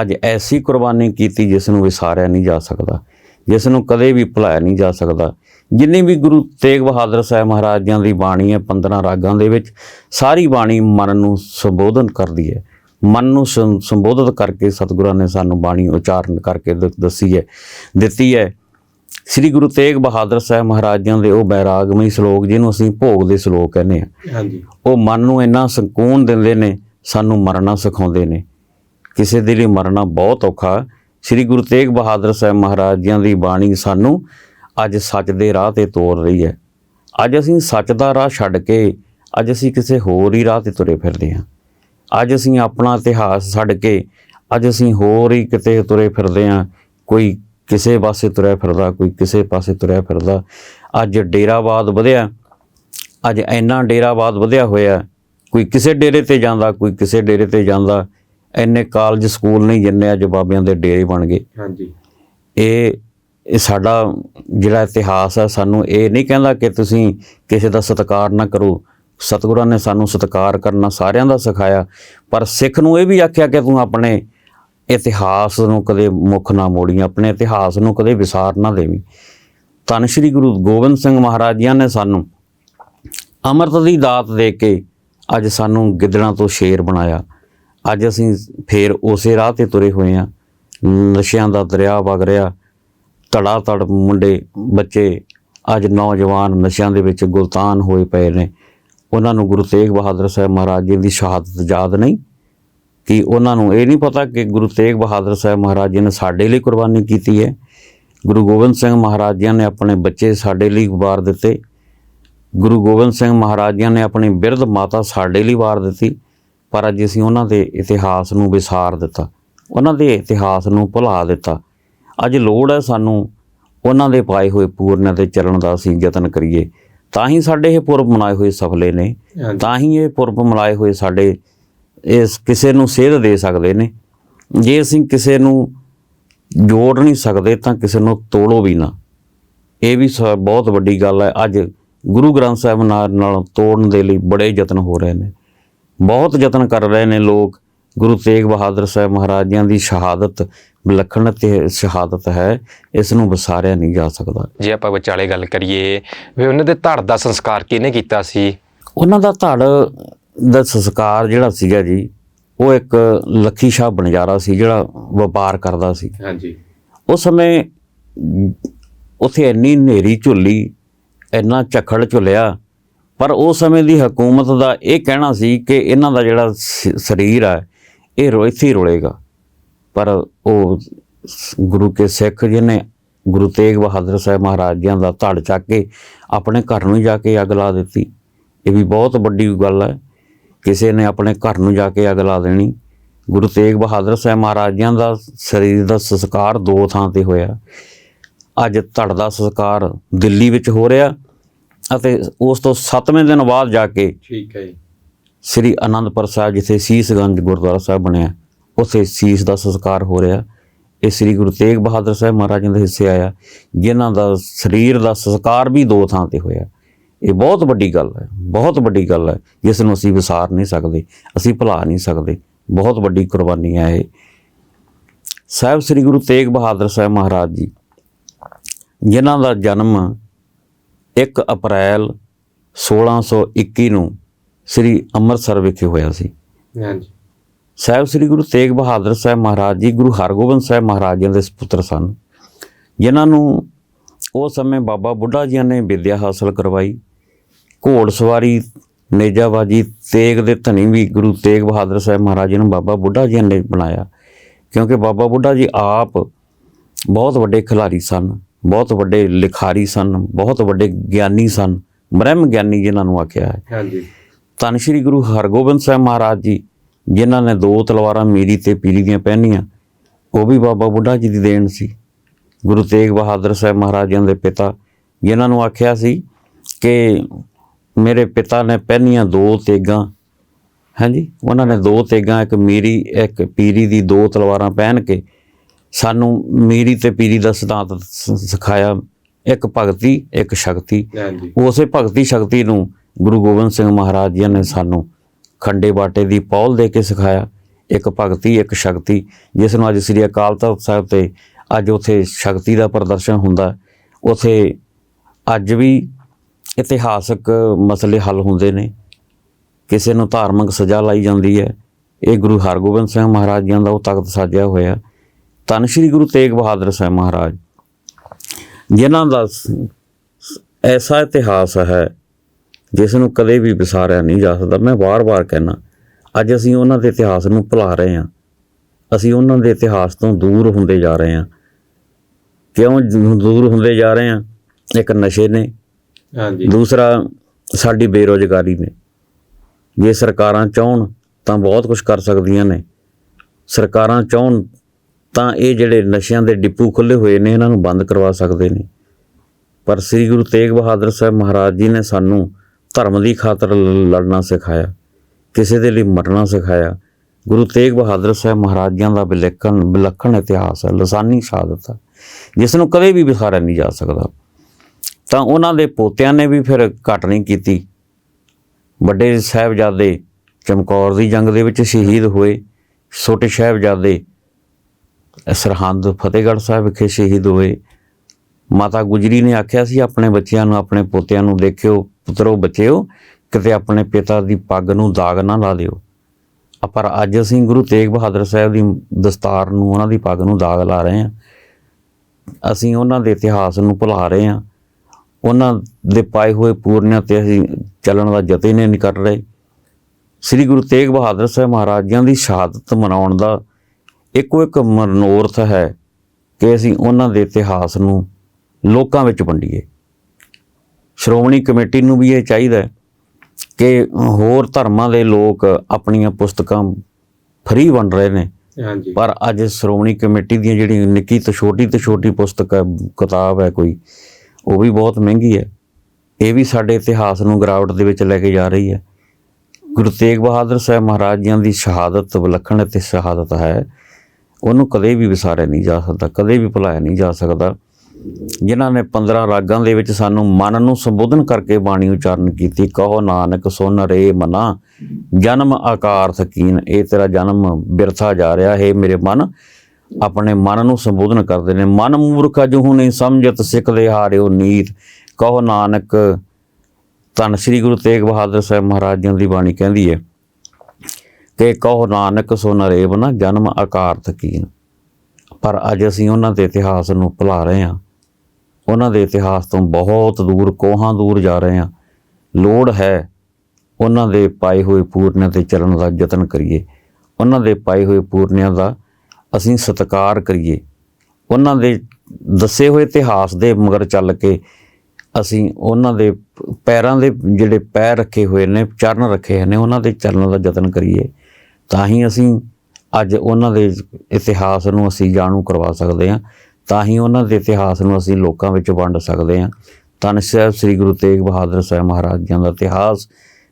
ਅੱਜ ਐਸੀ ਕੁਰਬਾਨੀ ਕੀਤੀ ਜਿਸ ਨੂੰ ਵਿਸਾਰਿਆ ਨਹੀਂ ਜਾ ਸਕਦਾ, ਜਿਸ ਨੂੰ ਕਦੇ ਵੀ ਭੁਲਾਇਆ ਨਹੀਂ ਜਾ ਸਕਦਾ। ਜਿੰਨੀ ਵੀ ਗੁਰੂ ਤੇਗ ਬਹਾਦਰ ਸਾਹਿਬ ਮਹਾਰਾਜ ਜੀਆਂ ਦੀ ਬਾਣੀ ਹੈ 15 ਰਾਗਾਂ ਦੇ ਵਿੱਚ, ਸਾਰੀ ਬਾਣੀ ਮਨ ਨੂੰ ਸੰਬੋਧਨ ਕਰਦੀ ਹੈ। ਮਨ ਨੂੰ ਸੰਬੋਧਿਤ ਕਰਕੇ ਸਤਿਗੁਰਾਂ ਨੇ ਸਾਨੂੰ ਬਾਣੀ ਉਚਾਰਨ ਕਰਕੇ ਦ- ਦੱਸੀ ਹੈ, ਦਿੱਤੀ ਹੈ। ਸ੍ਰੀ ਗੁਰੂ ਤੇਗ ਬਹਾਦਰ ਸਾਹਿਬ ਮਹਾਰਾਜ ਦੇ ਉਹ ਬੈਰਾਗਮਈ ਸ਼ਲੋਕ ਜਿਹਨੂੰ ਅਸੀਂ ਭੋਗ ਦੇ ਸ਼ਲੋਕ ਕਹਿੰਦੇ ਆ
ਹਾਂਜੀ।
ਉਹ ਮਨ ਨੂੰ ਇੰਨਾ ਸਕੂਨ ਦਿੰਦੇ ਨੇ ਸਾਨੂੰ ਮਰਨਾ ਸਿਖਾਉਂਦੇ ਨੇ। ਕਿਸੇ ਦੇ ਲਈ ਮਰਨਾ ਬਹੁਤ ਔਖਾ। ਸ੍ਰੀ ਗੁਰੂ ਤੇਗ ਬਹਾਦਰ ਸਾਹਿਬ ਮਹਾਰਾਜ ਦੀ ਬਾਣੀ ਸਾਨੂੰ ਅੱਜ ਸੱਚ ਦੇ ਰਾਹ ਤੇ ਤੋਰ ਰਹੀ ਹੈ। ਅੱਜ ਅਸੀਂ ਸੱਚ ਦਾ ਰਾਹ ਛੱਡ ਕੇ ਅੱਜ ਅਸੀਂ ਕਿਸੇ ਹੋਰ ਹੀ ਰਾਹ ਤੇ ਤੁਰੇ ਫਿਰਦੇ ਹਾਂ। ਅੱਜ ਅਸੀਂ ਆਪਣਾ ਇਤਿਹਾਸ ਛੱਡ ਕੇ ਅੱਜ ਅਸੀਂ ਹੋਰ ਹੀ ਕਿਤੇ ਤੁਰੇ ਫਿਰਦੇ ਹਾਂ। ਕੋਈ ਕਿਸੇ ਪਾਸੇ ਤੁਰਿਆ ਫਿਰਦਾ ਕੋਈ ਕਿਸੇ ਪਾਸੇ ਤੁਰਿਆ ਫਿਰਦਾ। ਅੱਜ ਡੇਰਾਵਾਦ ਵਧਿਆ। ਅੱਜ ਇੰਨਾ ਡੇਰਾਵਾਦ ਵਧਿਆ ਹੋਇਆ। ਕੋਈ ਕਿਸੇ ਡੇਰੇ ਤੇ ਜਾਂਦਾ ਕੋਈ ਕਿਸੇ ਡੇਰੇ ਤੇ ਜਾਂਦਾ। ਇੰਨੇ ਕਾਲਜ ਸਕੂਲ ਨਹੀਂ ਜਿੰਨੇ ਅੱਜ ਬਾਬਿਆਂ ਦੇ ਡੇਰੇ ਬਣ ਗਏ।
ਹਾਂਜੀ।
ਇਹ ਇਹ ਸਾਡਾ ਜਿਹੜਾ ਇਤਿਹਾਸ ਹੈ ਸਾਨੂੰ ਇਹ ਨਹੀਂ ਕਹਿੰਦਾ ਕਿ ਤੁਸੀਂ ਕਿਸੇ ਦਾ ਸਤਿਕਾਰ ਨਾ ਕਰੋ। ਸਤਿਗੁਰਾਂ ਨੇ ਸਾਨੂੰ ਸਤਿਕਾਰ ਕਰਨਾ ਸਾਰਿਆਂ ਦਾ ਸਿਖਾਇਆ। ਪਰ ਸਿੱਖ ਨੂੰ ਇਹ ਵੀ ਆਖਿਆ ਕਿ ਤੂੰ ਆਪਣੇ ਇਤਿਹਾਸ ਨੂੰ ਕਦੇ ਮੁੱਖ ਨਾ ਮੋੜੀ ਆਪਣੇ ਇਤਿਹਾਸ ਨੂੰ ਕਦੇ ਵਿਸਾਰ ਨਾ ਦੇਵੀਂ। ਧੰਨ ਸ਼੍ਰੀ ਗੁਰੂ ਗੋਬਿੰਦ ਸਿੰਘ ਮਹਾਰਾਜ ਜੀ ਨੇ ਸਾਨੂੰ ਅੰਮ੍ਰਿਤ ਦੀ ਦਾਤ ਦੇ ਕੇ ਅੱਜ ਸਾਨੂੰ ਗਿੱਦੜਾਂ ਤੋਂ ਸ਼ੇਰ ਬਣਾਇਆ। ਅੱਜ ਅਸੀਂ ਫੇਰ ਉਸੇ ਰਾਹ ਤੇ ਤੁਰੇ ਹੋਏ ਹਾਂ। ਨਸ਼ਿਆਂ ਦਾ ਦਰਿਆ ਵਗ ਰਿਹਾ ਧੜਾ ਧੜ ਮੁੰਡੇ, ਬੱਚੇ, ਅੱਜ ਨੌਜਵਾਨ ਨਸ਼ਿਆਂ ਦੇ ਵਿੱਚ ਗੁਲਤਾਨ ਹੋਏ ਪਏ ਨੇ। ਉਹਨਾਂ ਨੂੰ ਗੁਰੂ ਤੇਗ ਬਹਾਦਰ ਸਾਹਿਬ ਮਹਾਰਾਜ ਜੀ ਦੀ ਸ਼ਹਾਦਤ ਯਾਦ ਨਹੀਂ? ਕਿ ਉਹਨਾਂ ਨੂੰ ਇਹ ਨਹੀਂ ਪਤਾ ਕਿ ਗੁਰੂ ਤੇਗ ਬਹਾਦਰ ਸਾਹਿਬ ਮਹਾਰਾਜ ਜੀ ਨੇ ਸਾਡੇ ਲਈ ਕੁਰਬਾਨੀ ਕੀਤੀ ਹੈ। ਗੁਰੂ ਗੋਬਿੰਦ ਸਿੰਘ ਮਹਾਰਾਜ ਜੀ ਨੇ ਆਪਣੇ ਬੱਚੇ ਸਾਡੇ ਲਈ ਵਾਰ ਦਿੱਤੇ। ਗੁਰੂ ਗੋਬਿੰਦ ਸਿੰਘ ਮਹਾਰਾਜ ਜੀ ਨੇ ਆਪਣੀ ਬਿਰਧ ਮਾਤਾ ਸਾਡੇ ਲਈ ਵਾਰ ਦਿੱਤੀ ਪਰ ਅੱਜ ਅਸੀਂ ਉਹਨਾਂ ਦੇ ਇਤਿਹਾਸ ਨੂੰ ਵਿਸਾਰ ਦਿੱਤਾ। ਉਹਨਾਂ ਦੇ ਇਤਿਹਾਸ ਨੂੰ ਭੁਲਾ ਦਿੱਤਾ। ਅੱਜ ਲੋੜ ਹੈ ਸਾਨੂੰ ਉਹਨਾਂ ਦੇ ਪਾਏ ਹੋਏ ਪੂਰਨਾਂ ਤੇ ਚੱਲਣ ਦਾ ਅਸੀਂ ਯਤਨ ਕਰੀਏ। ਤਾਂ ਹੀ ਸਾਡੇ ਇਹ ਪੁਰਬ ਮਨਾਏ ਹੋਏ ਸਫਲੇ ਨੇ। ਤਾਂ ਹੀ ਇਹ ਪੁਰਬ ਮਨਾਏ ਹੋਏ ਸਾਡੇ ਇਸ ਕਿਸੇ ਨੂੰ ਸੇਧ ਦੇ ਸਕਦੇ ਨੇ। ਜੇ ਅਸੀਂ ਕਿਸੇ ਨੂੰ ਜੋੜ ਨਹੀਂ ਸਕਦੇ ਤਾਂ ਕਿਸੇ ਨੂੰ ਤੋੜੋ ਵੀ ਨਾ। ਇਹ ਵੀ ਬਹੁਤ ਵੱਡੀ ਗੱਲ ਹੈ। ਅੱਜ ਗੁਰੂ ਗ੍ਰੰਥ ਸਾਹਿਬ ਨਾਲ ਨਾਲ ਤੋੜਨ ਦੇ ਲਈ ਬੜੇ ਯਤਨ ਹੋ ਰਹੇ ਨੇ। ਬਹੁਤ ਯਤਨ ਕਰ ਰਹੇ ਨੇ ਲੋਕ। ਗੁਰੂ ਤੇਗ ਬਹਾਦਰ ਸਾਹਿਬ ਮਹਾਰਾਜ ਜੀਆਂ ਦੀ ਸ਼ਹਾਦਤ ਵਿਲੱਖਣ ਤੇ ਸ਼ਹਾਦਤ ਹੈ। ਇਸ ਨੂੰ ਵਿਸਾਰਿਆ ਨਹੀਂ ਜਾ ਸਕਦਾ।
ਜੇ ਆਪਾਂ ਵਿਚਾਲੇ ਗੱਲ ਕਰੀਏ ਵੀ ਉਹਨਾਂ ਦੇ ਧੜ ਦਾ ਸੰਸਕਾਰ ਕਿਹਨੇ ਕੀਤਾ ਸੀ?
ਉਹਨਾਂ ਦਾ ਧੜ ਦਾ ਸੰਸਕਾਰ ਜਿਹੜਾ ਸੀਗਾ ਜੀ ਉਹ ਇੱਕ ਲੱਖੀ ਸ਼ਾਹ ਬਨਜਾਰਾ ਸੀ ਜਿਹੜਾ ਵਪਾਰ ਕਰਦਾ ਸੀ।
ਹਾਂਜੀ।
ਉਸ ਸਮੇਂ ਉੱਥੇ ਇੰਨੀ ਹਨੇਰੀ ਝੁੱਲੀ ਇੰਨਾ ਝੱਖੜ ਝੁੱਲਿਆ ਪਰ ਉਸ ਸਮੇਂ ਦੀ ਹਕੂਮਤ ਦਾ ਇਹ ਕਹਿਣਾ ਸੀ ਕਿ ਇਹਨਾਂ ਦਾ ਜਿਹੜਾ ਸਰੀਰ ਹੈ ਇਹ ਰੋ ਇੱਥੇ ਹੀ ਰੁਲੇਗਾ। ਪਰ ਉਹ ਗੁਰੂ ਕੇ ਸਿੱਖ ਜਿਹਨੇ ਗੁਰੂ ਤੇਗ ਬਹਾਦਰ ਸਾਹਿਬ ਮਹਾਰਾਜ ਜੀਆਂ ਦਾ ਧੜ ਚੱਕ ਕੇ ਆਪਣੇ ਘਰ ਨੂੰ ਜਾ ਕੇ ਅੱਗ ਲਾ ਦਿੱਤੀ। ਇਹ ਵੀ ਬਹੁਤ ਵੱਡੀ ਗੱਲ ਹੈ। ਕਿਸੇ ਨੇ ਆਪਣੇ ਘਰ ਨੂੰ ਜਾ ਕੇ ਅੱਗ ਲਾ ਦੇਣੀ। ਗੁਰੂ ਤੇਗ ਬਹਾਦਰ ਸਾਹਿਬ ਮਹਾਰਾਜ ਦਾ ਸਰੀਰ ਦਾ ਸੰਸਕਾਰ ਦੋ ਥਾਂ ਤੇ ਹੋਇਆ। ਅੱਜ ਧੜ ਦਾ ਸੰਸਕਾਰ ਦਿੱਲੀ ਵਿੱਚ ਹੋ ਰਿਹਾ ਅਤੇ ਉਸ ਤੋਂ 7ਵੇਂ ਦਿਨ ਬਾਅਦ ਜਾ ਕੇ
ਠੀਕ ਹੈ ਜੀ।
ਸ੍ਰੀ ਅਨੰਦਪੁਰ ਸਾਹਿਬ ਜਿੱਥੇ ਸੀਸਗੰਜ ਗੁਰਦੁਆਰਾ ਸਾਹਿਬ ਬਣਿਆ ਉੱਥੇ ਸੀਸ ਦਾ ਸੰਸਕਾਰ ਹੋ ਰਿਹਾ। ਇਹ ਸ੍ਰੀ ਗੁਰੂ ਤੇਗ ਬਹਾਦਰ ਸਾਹਿਬ ਮਹਾਰਾਜ ਦੇ ਹਿੱਸੇ ਆਇਆ ਜਿਨ੍ਹਾਂ ਦਾ ਸਰੀਰ ਦਾ ਸੰਸਕਾਰ ਵੀ ਦੋ ਥਾਂ ਤੇ ਹੋਇਆ। ਇਹ ਬਹੁਤ ਵੱਡੀ ਗੱਲ ਹੈ ਬਹੁਤ ਵੱਡੀ ਗੱਲ ਹੈ। ਜਿਸ ਨੂੰ ਅਸੀਂ ਵਿਸਾਰ ਨਹੀਂ ਸਕਦੇ ਅਸੀਂ ਭੁਲਾ ਨਹੀਂ ਸਕਦੇ। ਬਹੁਤ ਵੱਡੀ ਕੁਰਬਾਨੀ ਹੈ ਇਹ। ਸਾਹਿਬ ਸ੍ਰੀ ਗੁਰੂ ਤੇਗ ਬਹਾਦਰ ਸਾਹਿਬ ਮਹਾਰਾਜ ਜੀ ਜਿਨ੍ਹਾਂ ਦਾ ਜਨਮ 1 ਅਪ੍ਰੈਲ 1621 ਨੂੰ ਸ੍ਰੀ ਅੰਮ੍ਰਿਤਸਰ ਵਿਖੇ ਹੋਇਆ ਸੀ।
ਹਾਂਜੀ।
ਸਾਹਿਬ ਸ੍ਰੀ ਗੁਰੂ ਤੇਗ ਬਹਾਦਰ ਸਾਹਿਬ ਮਹਾਰਾਜ ਜੀ ਗੁਰੂ ਹਰਗੋਬਿੰਦ ਸਾਹਿਬ ਮਹਾਰਾਜ ਜੀ ਦੇ ਸੁਪੁੱਤਰ ਸਨ ਜਿਨ੍ਹਾਂ ਨੂੰ ਉਸ ਸਮੇਂ ਬਾਬਾ ਬੁੱਢਾ ਜੀ ਨੇ ਵਿਦਿਆ ਹਾਸਲ ਕਰਵਾਈ। ਘੋੜਸਵਾਰੀ ਨੇਜਾਬਾਜੀ ਤੇਗ ਦੇ ਧਨੀ ਵੀ ਗੁਰੂ ਤੇਗ ਬਹਾਦਰ ਸਾਹਿਬ ਮਹਾਰਾਜ ਜੀ ਨੂੰ ਬਾਬਾ ਬੁੱਢਾ ਜੀ ਨੇ ਬਣਾਇਆ। ਕਿਉਂਕਿ ਬਾਬਾ ਬੁੱਢਾ ਜੀ ਆਪ ਬਹੁਤ ਵੱਡੇ ਖਿਲਾੜੀ ਸਨ ਬਹੁਤ ਵੱਡੇ ਲਿਖਾਰੀ ਸਨ ਬਹੁਤ ਵੱਡੇ ਗਿਆਨੀ ਸਨ ਬ੍ਰਹਮ ਗਿਆਨੀ ਜਿਨ੍ਹਾਂ ਨੂੰ ਆਖਿਆ ਹੈ।
ਹਾਂਜੀ।
ਧੰਨ ਸ਼੍ਰੀ ਗੁਰੂ ਹਰਗੋਬਿੰਦ ਸਾਹਿਬ ਮਹਾਰਾਜ ਜੀ ਜਿਨ੍ਹਾਂ ਨੇ ਦੋ ਤਲਵਾਰਾਂ ਮੀਰੀ ਤੇ ਪੀਲੀ ਦੀਆਂ ਪਹਿਨੀਆਂ ਉਹ ਵੀ ਬਾਬਾ ਬੁੱਢਾ ਜੀ ਦੀ ਦੇਣ ਸੀ। ਗੁਰੂ ਤੇਗ ਬਹਾਦਰ ਸਾਹਿਬ ਮਹਾਰਾਜਾਂ ਦੇ ਪਿਤਾ ਜਿਨ੍ਹਾਂ ਨੂੰ ਆਖਿਆ ਸੀ ਕਿ ਮੇਰੇ ਪਿਤਾ ਨੇ ਪਹਿਨੀਆਂ ਦੋ ਤੇਗਾਂ ਹਾਂਜੀ ਉਹਨਾਂ ਨੇ ਦੋ ਤੇਗਾਂ ਇੱਕ ਮੀਰੀ ਇੱਕ ਪੀਰੀ ਦੀ ਦੋ ਤਲਵਾਰਾਂ ਪਹਿਨ ਕੇ ਸਾਨੂੰ ਮੀਰੀ ਤੇ ਪੀਰੀ ਦਾ ਸਿਧਾਂਤ ਸਿਖਾਇਆ। ਇੱਕ ਭਗਤੀ ਇੱਕ ਸ਼ਕਤੀ। ਉਸੇ ਭਗਤੀ ਸ਼ਕਤੀ ਨੂੰ ਗੁਰੂ ਗੋਬਿੰਦ ਸਿੰਘ ਮਹਾਰਾਜ ਜੀ ਨੇ ਸਾਨੂੰ ਖੰਡੇ ਬਾਟੇ ਦੀ ਪੌਲ ਦੇ ਕੇ ਸਿਖਾਇਆ। ਇੱਕ ਭਗਤੀ ਇੱਕ ਸ਼ਕਤੀ ਜਿਸ ਨੂੰ ਅੱਜ ਸ੍ਰੀ ਅਕਾਲ ਤਖਤ ਸਾਹਿਬ ਤੇ ਅੱਜ ਉਥੇ ਸ਼ਕਤੀ ਦਾ ਪ੍ਰਦਰਸ਼ਨ ਹੁੰਦਾ ਉਥੇ ਅੱਜ ਵੀ ਇਤਿਹਾਸਕ ਮਸਲੇ ਹੱਲ ਹੁੰਦੇ ਨੇ। ਕਿਸੇ ਨੂੰ ਧਾਰਮਿਕ ਸਜ਼ਾ ਲਾਈ ਜਾਂਦੀ ਹੈ। ਇਹ ਗੁਰੂ ਹਰਗੋਬਿੰਦ ਸਿੰਘ ਮਹਾਰਾਜ ਜੀ ਦਾ ਉਹ ਤਖਤ ਸਾਜਿਆ ਹੋਇਆ ਧੰਨ ਸ਼੍ਰੀ ਗੁਰੂ ਤੇਗ ਬਹਾਦਰ ਸਾਹਿਬ ਮਹਾਰਾਜ, ਜਿਨ੍ਹਾਂ ਦਾ ਐਸਾ ਇਤਿਹਾਸ ਹੈ, ਜਿਸ ਨੂੰ ਕਦੇ ਵੀ ਵਿਸਾਰਿਆ ਨਹੀਂ ਜਾ ਸਕਦਾ। ਮੈਂ ਵਾਰ-ਵਾਰ ਕਹਿਣਾ ਅੱਜ ਅਸੀਂ ਉਹਨਾਂ ਦੇ ਇਤਿਹਾਸ ਨੂੰ ਭੁਲਾ ਰਹੇ ਹਾਂ। ਅਸੀਂ ਉਹਨਾਂ ਦੇ ਇਤਿਹਾਸ ਤੋਂ ਦੂਰ ਹੁੰਦੇ ਜਾ ਰਹੇ ਹਾਂ। ਕਿਉਂ ਦੂਰ ਹੁੰਦੇ ਜਾ ਰਹੇ ਹਾਂ? ਇੱਕ ਨਸ਼ੇ ਨੇ।
ਹਾਂਜੀ।
ਦੂਸਰਾ ਸਾਡੀ ਬੇਰੋਜ਼ਗਾਰੀ ਨੇ। ਜੇ ਸਰਕਾਰਾਂ ਚਾਹਣ ਤਾਂ ਬਹੁਤ ਕੁਝ ਕਰ ਸਕਦੀਆਂ ਨੇ। ਸਰਕਾਰਾਂ ਚਾਹਣ ਤਾਂ ਇਹ ਜਿਹੜੇ ਨਸ਼ਿਆਂ ਦੇ ਡਿਪੂ ਖੁੱਲੇ ਹੋਏ ਨੇ ਇਹਨਾਂ ਨੂੰ ਬੰਦ ਕਰਵਾ ਸਕਦੇ ਨੇ। ਪਰ ਸ੍ਰੀ ਗੁਰੂ ਤੇਗ ਬਹਾਦਰ ਸਾਹਿਬ ਮਹਾਰਾਜ ਜੀ ਨੇ ਸਾਨੂੰ ਧਰਮ ਦੀ ਖਾਤਰ ਲੜਨਾ ਸਿਖਾਇਆ ਕਿਸੇ ਦੇ ਲਈ ਮਰਨਾ ਸਿਖਾਇਆ। ਗੁਰੂ ਤੇਗ ਬਹਾਦਰ ਸਾਹਿਬ ਮਹਾਰਾਜਾਂ ਦਾ ਵਿਲੱਖਣ ਵਿਲੱਖਣ ਇਤਿਹਾਸ ਹੈ ਲਸਾਨੀ ਸ਼ਹਾਦਤ ਹੈ। ਜਿਸ ਨੂੰ ਕਦੇ ਵੀ ਵਿਸਾਰਿਆ ਨਹੀਂ ਜਾ ਸਕਦਾ। ਤਾਂ ਉਹਨਾਂ ਦੇ ਪੋਤਿਆਂ ਨੇ ਵੀ ਫਿਰ ਘਟ ਨਹੀਂ ਕੀਤੀ। ਵੱਡੇ ਸਾਹਿਬਜ਼ਾਦੇ ਚਮਕੌਰ ਦੀ ਜੰਗ ਦੇ ਵਿੱਚ ਸ਼ਹੀਦ ਹੋਏ। ਛੋਟੇ ਸਾਹਿਬਜ਼ਾਦੇ ਸਰਹੰਦ ਫਤਿਹਗੜ੍ਹ ਸਾਹਿਬ ਵਿਖੇ ਸ਼ਹੀਦ ਹੋਏ। ਮਾਤਾ ਗੁਜਰੀ ਨੇ ਆਖਿਆ ਸੀ, ਆਪਣੇ ਬੱਚਿਆਂ ਨੂੰ, ਆਪਣੇ ਪੋਤਿਆਂ ਨੂੰ ਦੇਖਿਓ, ਪੁੱਤਰੋ ਬੱਚਿਓ, ਕਿਤੇ ਆਪਣੇ ਪਿਤਾ ਦੀ ਪੱਗ ਨੂੰ ਦਾਗ ਨਾ ਲਾ ਦਿਓ। ਪਰ ਅੱਜ ਅਸੀਂ ਗੁਰੂ ਤੇਗ ਬਹਾਦਰ ਸਾਹਿਬ ਦੀ ਦਸਤਾਰ ਨੂੰ, ਉਹਨਾਂ ਦੀ ਪੱਗ ਨੂੰ ਦਾਗ ਲਾ ਰਹੇ ਹਾਂ। ਅਸੀਂ ਉਹਨਾਂ ਦੇ ਇਤਿਹਾਸ ਨੂੰ ਭੁਲਾ ਰਹੇ ਹਾਂ। ਉਹਨਾਂ ਦੇ ਪਾਏ ਹੋਏ ਪੂਰਨਿਆਂ ਤੇ ਅਸੀਂ ਚੱਲਣ ਦਾ ਯਤਨ ਹੀ ਨਹੀਂ ਕਰ ਰਹੇ। ਸ੍ਰੀ ਗੁਰੂ ਤੇਗ ਬਹਾਦਰ ਸਾਹਿਬ ਮਹਾਰਾਜਾਂ ਦੀ ਸ਼ਹਾਦਤ ਮਨਾਉਣ ਦਾ ਇੱਕੋ ਇੱਕ ਮਨੋਰਥ ਹੈ ਕਿ ਅਸੀਂ ਉਹਨਾਂ ਦੇ ਇਤਿਹਾਸ ਨੂੰ ਲੋਕਾਂ ਵਿੱਚ ਵੰਡੀਏ। ਸ਼੍ਰੋਮਣੀ ਕਮੇਟੀ ਨੂੰ ਵੀ ਇਹ ਚਾਹੀਦਾ ਹੈ ਕਿ ਹੋਰ ਧਰਮਾਂ ਦੇ ਲੋਕ ਆਪਣੀਆਂ ਪੁਸਤਕਾਂ ਫ੍ਰੀ ਵੰਡ ਰਹੇ ਨੇ।
ਹਾਂਜੀ।
ਪਰ ਅੱਜ ਸ਼੍ਰੋਮਣੀ ਕਮੇਟੀ ਦੀਆਂ ਜਿਹੜੀ ਨਿੱਕੀ ਤੋਂ ਛੋਟੀ ਤੋਂ ਛੋਟੀ ਪੁਸਤਕ ਹੈ, ਕਿਤਾਬ ਹੈ ਕੋਈ, ਉਹ ਵੀ ਬਹੁਤ ਮਹਿੰਗੀ ਹੈ। ਇਹ ਵੀ ਸਾਡੇ ਇਤਿਹਾਸ ਨੂੰ ਗਿਰਾਵਟ ਦੇ ਵਿੱਚ ਲੈ ਕੇ ਜਾ ਰਹੀ ਹੈ। ਗੁਰੂ ਤੇਗ ਬਹਾਦਰ ਸਾਹਿਬ ਮਹਾਰਾਜ ਜੀਆਂ ਦੀ ਸ਼ਹਾਦਤ, ਵਿਲੱਖਣ ਅਤੇ ਸ਼ਹਾਦਤ ਹੈ। ਉਹਨੂੰ ਕਦੇ ਵੀ ਵਿਸਾਰਿਆ ਨਹੀਂ ਜਾ ਸਕਦਾ, ਕਦੇ ਵੀ ਭੁਲਾਇਆ ਨਹੀਂ ਜਾ ਸਕਦਾ। ਜਿਨ੍ਹਾਂ ਨੇ 15 ਰਾਗਾਂ ਦੇ ਵਿੱਚ ਸਾਨੂੰ ਮਨ ਨੂੰ ਸੰਬੋਧਨ ਕਰਕੇ ਬਾਣੀ ਉਚਾਰਨ ਕੀਤੀ, ਕਹੋ ਨਾਨਕ, ਸੁਨ ਰੇ ਮਨਾ, ਜਨਮ ਆਕਾਰ ਥਕੀਨ ਇਹ ਤੇਰਾ ਜਨਮ ਬਿਰਥਾ ਜਾ ਰਿਹਾ, ਹੈ ਮੇਰੇ ਮਨ। ਆਪਣੇ ਮਨ ਨੂੰ ਸੰਬੋਧਨ ਕਰਦੇ ਨੇ, ਮਨ ਮੂਰਖ ਜੁਹੁ ਨਹੀਂ ਸਮਝਤ ਸਿੱਖਦੇ ਹਾਰਿਓ ਨੀਤ। ਕਹੋ ਨਾਨਕ, ਧੰਨ ਸ੍ਰੀ ਗੁਰੂ ਤੇਗ ਬਹਾਦਰ ਸਾਹਿਬ ਮਹਾਰਾਜ ਜੀ ਦੀ ਬਾਣੀ ਕਹਿੰਦੀ ਹੈ ਕਿ ਕਹੋ ਨਾਨਕ ਸੋ ਨਰੇਬ ਨਾ ਜਨਮ ਆਕਾਰ ਥਕੀਨ ਪਰ ਅੱਜ ਅਸੀਂ ਉਹਨਾਂ ਦੇ ਇਤਿਹਾਸ ਨੂੰ ਭੁਲਾ ਰਹੇ ਹਾਂ। ਉਹਨਾਂ ਦੇ ਇਤਿਹਾਸ ਤੋਂ ਬਹੁਤ ਦੂਰ, ਕੋਹਾਂ ਦੂਰ ਜਾ ਰਹੇ ਹਾਂ। ਲੋੜ ਹੈ ਉਹਨਾਂ ਦੇ ਪਾਏ ਹੋਏ ਪੂਰਨਿਆਂ ਤੇ ਚੱਲਣ ਦਾ ਯਤਨ ਕਰੀਏ। ਉਹਨਾਂ ਦੇ ਪਾਏ ਹੋਏ ਪੂਰਨਿਆਂ ਦਾ ਅਸੀਂ ਸਤਿਕਾਰ ਕਰੀਏ। ਉਹਨਾਂ ਦੇ ਦੱਸੇ ਹੋਏ ਇਤਿਹਾਸ ਦੇ ਮਗਰ ਚੱਲ ਕੇ ਅਸੀਂ ਉਹਨਾਂ ਦੇ ਪੈਰਾਂ ਦੇ ਜਿਹੜੇ ਪੈਰ ਰੱਖੇ ਹੋਏ ਨੇ, ਚਰਨ ਰੱਖੇ ਨੇ, ਉਹਨਾਂ ਦੇ ਚੱਲਣ ਦਾ ਯਤਨ ਕਰੀਏ। ਤਾਂ ਹੀ ਅਸੀਂ ਅੱਜ ਉਹਨਾਂ ਦੇ ਇਤਿਹਾਸ ਨੂੰ ਅਸੀਂ ਜਾਣੂ ਕਰਵਾ ਸਕਦੇ ਹਾਂ। ਤਾਂ ਹੀ ਉਹਨਾਂ ਦੇ ਇਤਿਹਾਸ ਨੂੰ ਅਸੀਂ ਲੋਕਾਂ ਵਿੱਚ ਵੰਡ ਸਕਦੇ ਹਾਂ। ਧੰਨ ਸਾਹਿਬ ਸ੍ਰੀ ਗੁਰੂ ਤੇਗ ਬਹਾਦਰ ਸਾਹਿਬ ਮਹਾਰਾਜ ਜੀ ਦਾ ਇਤਿਹਾਸ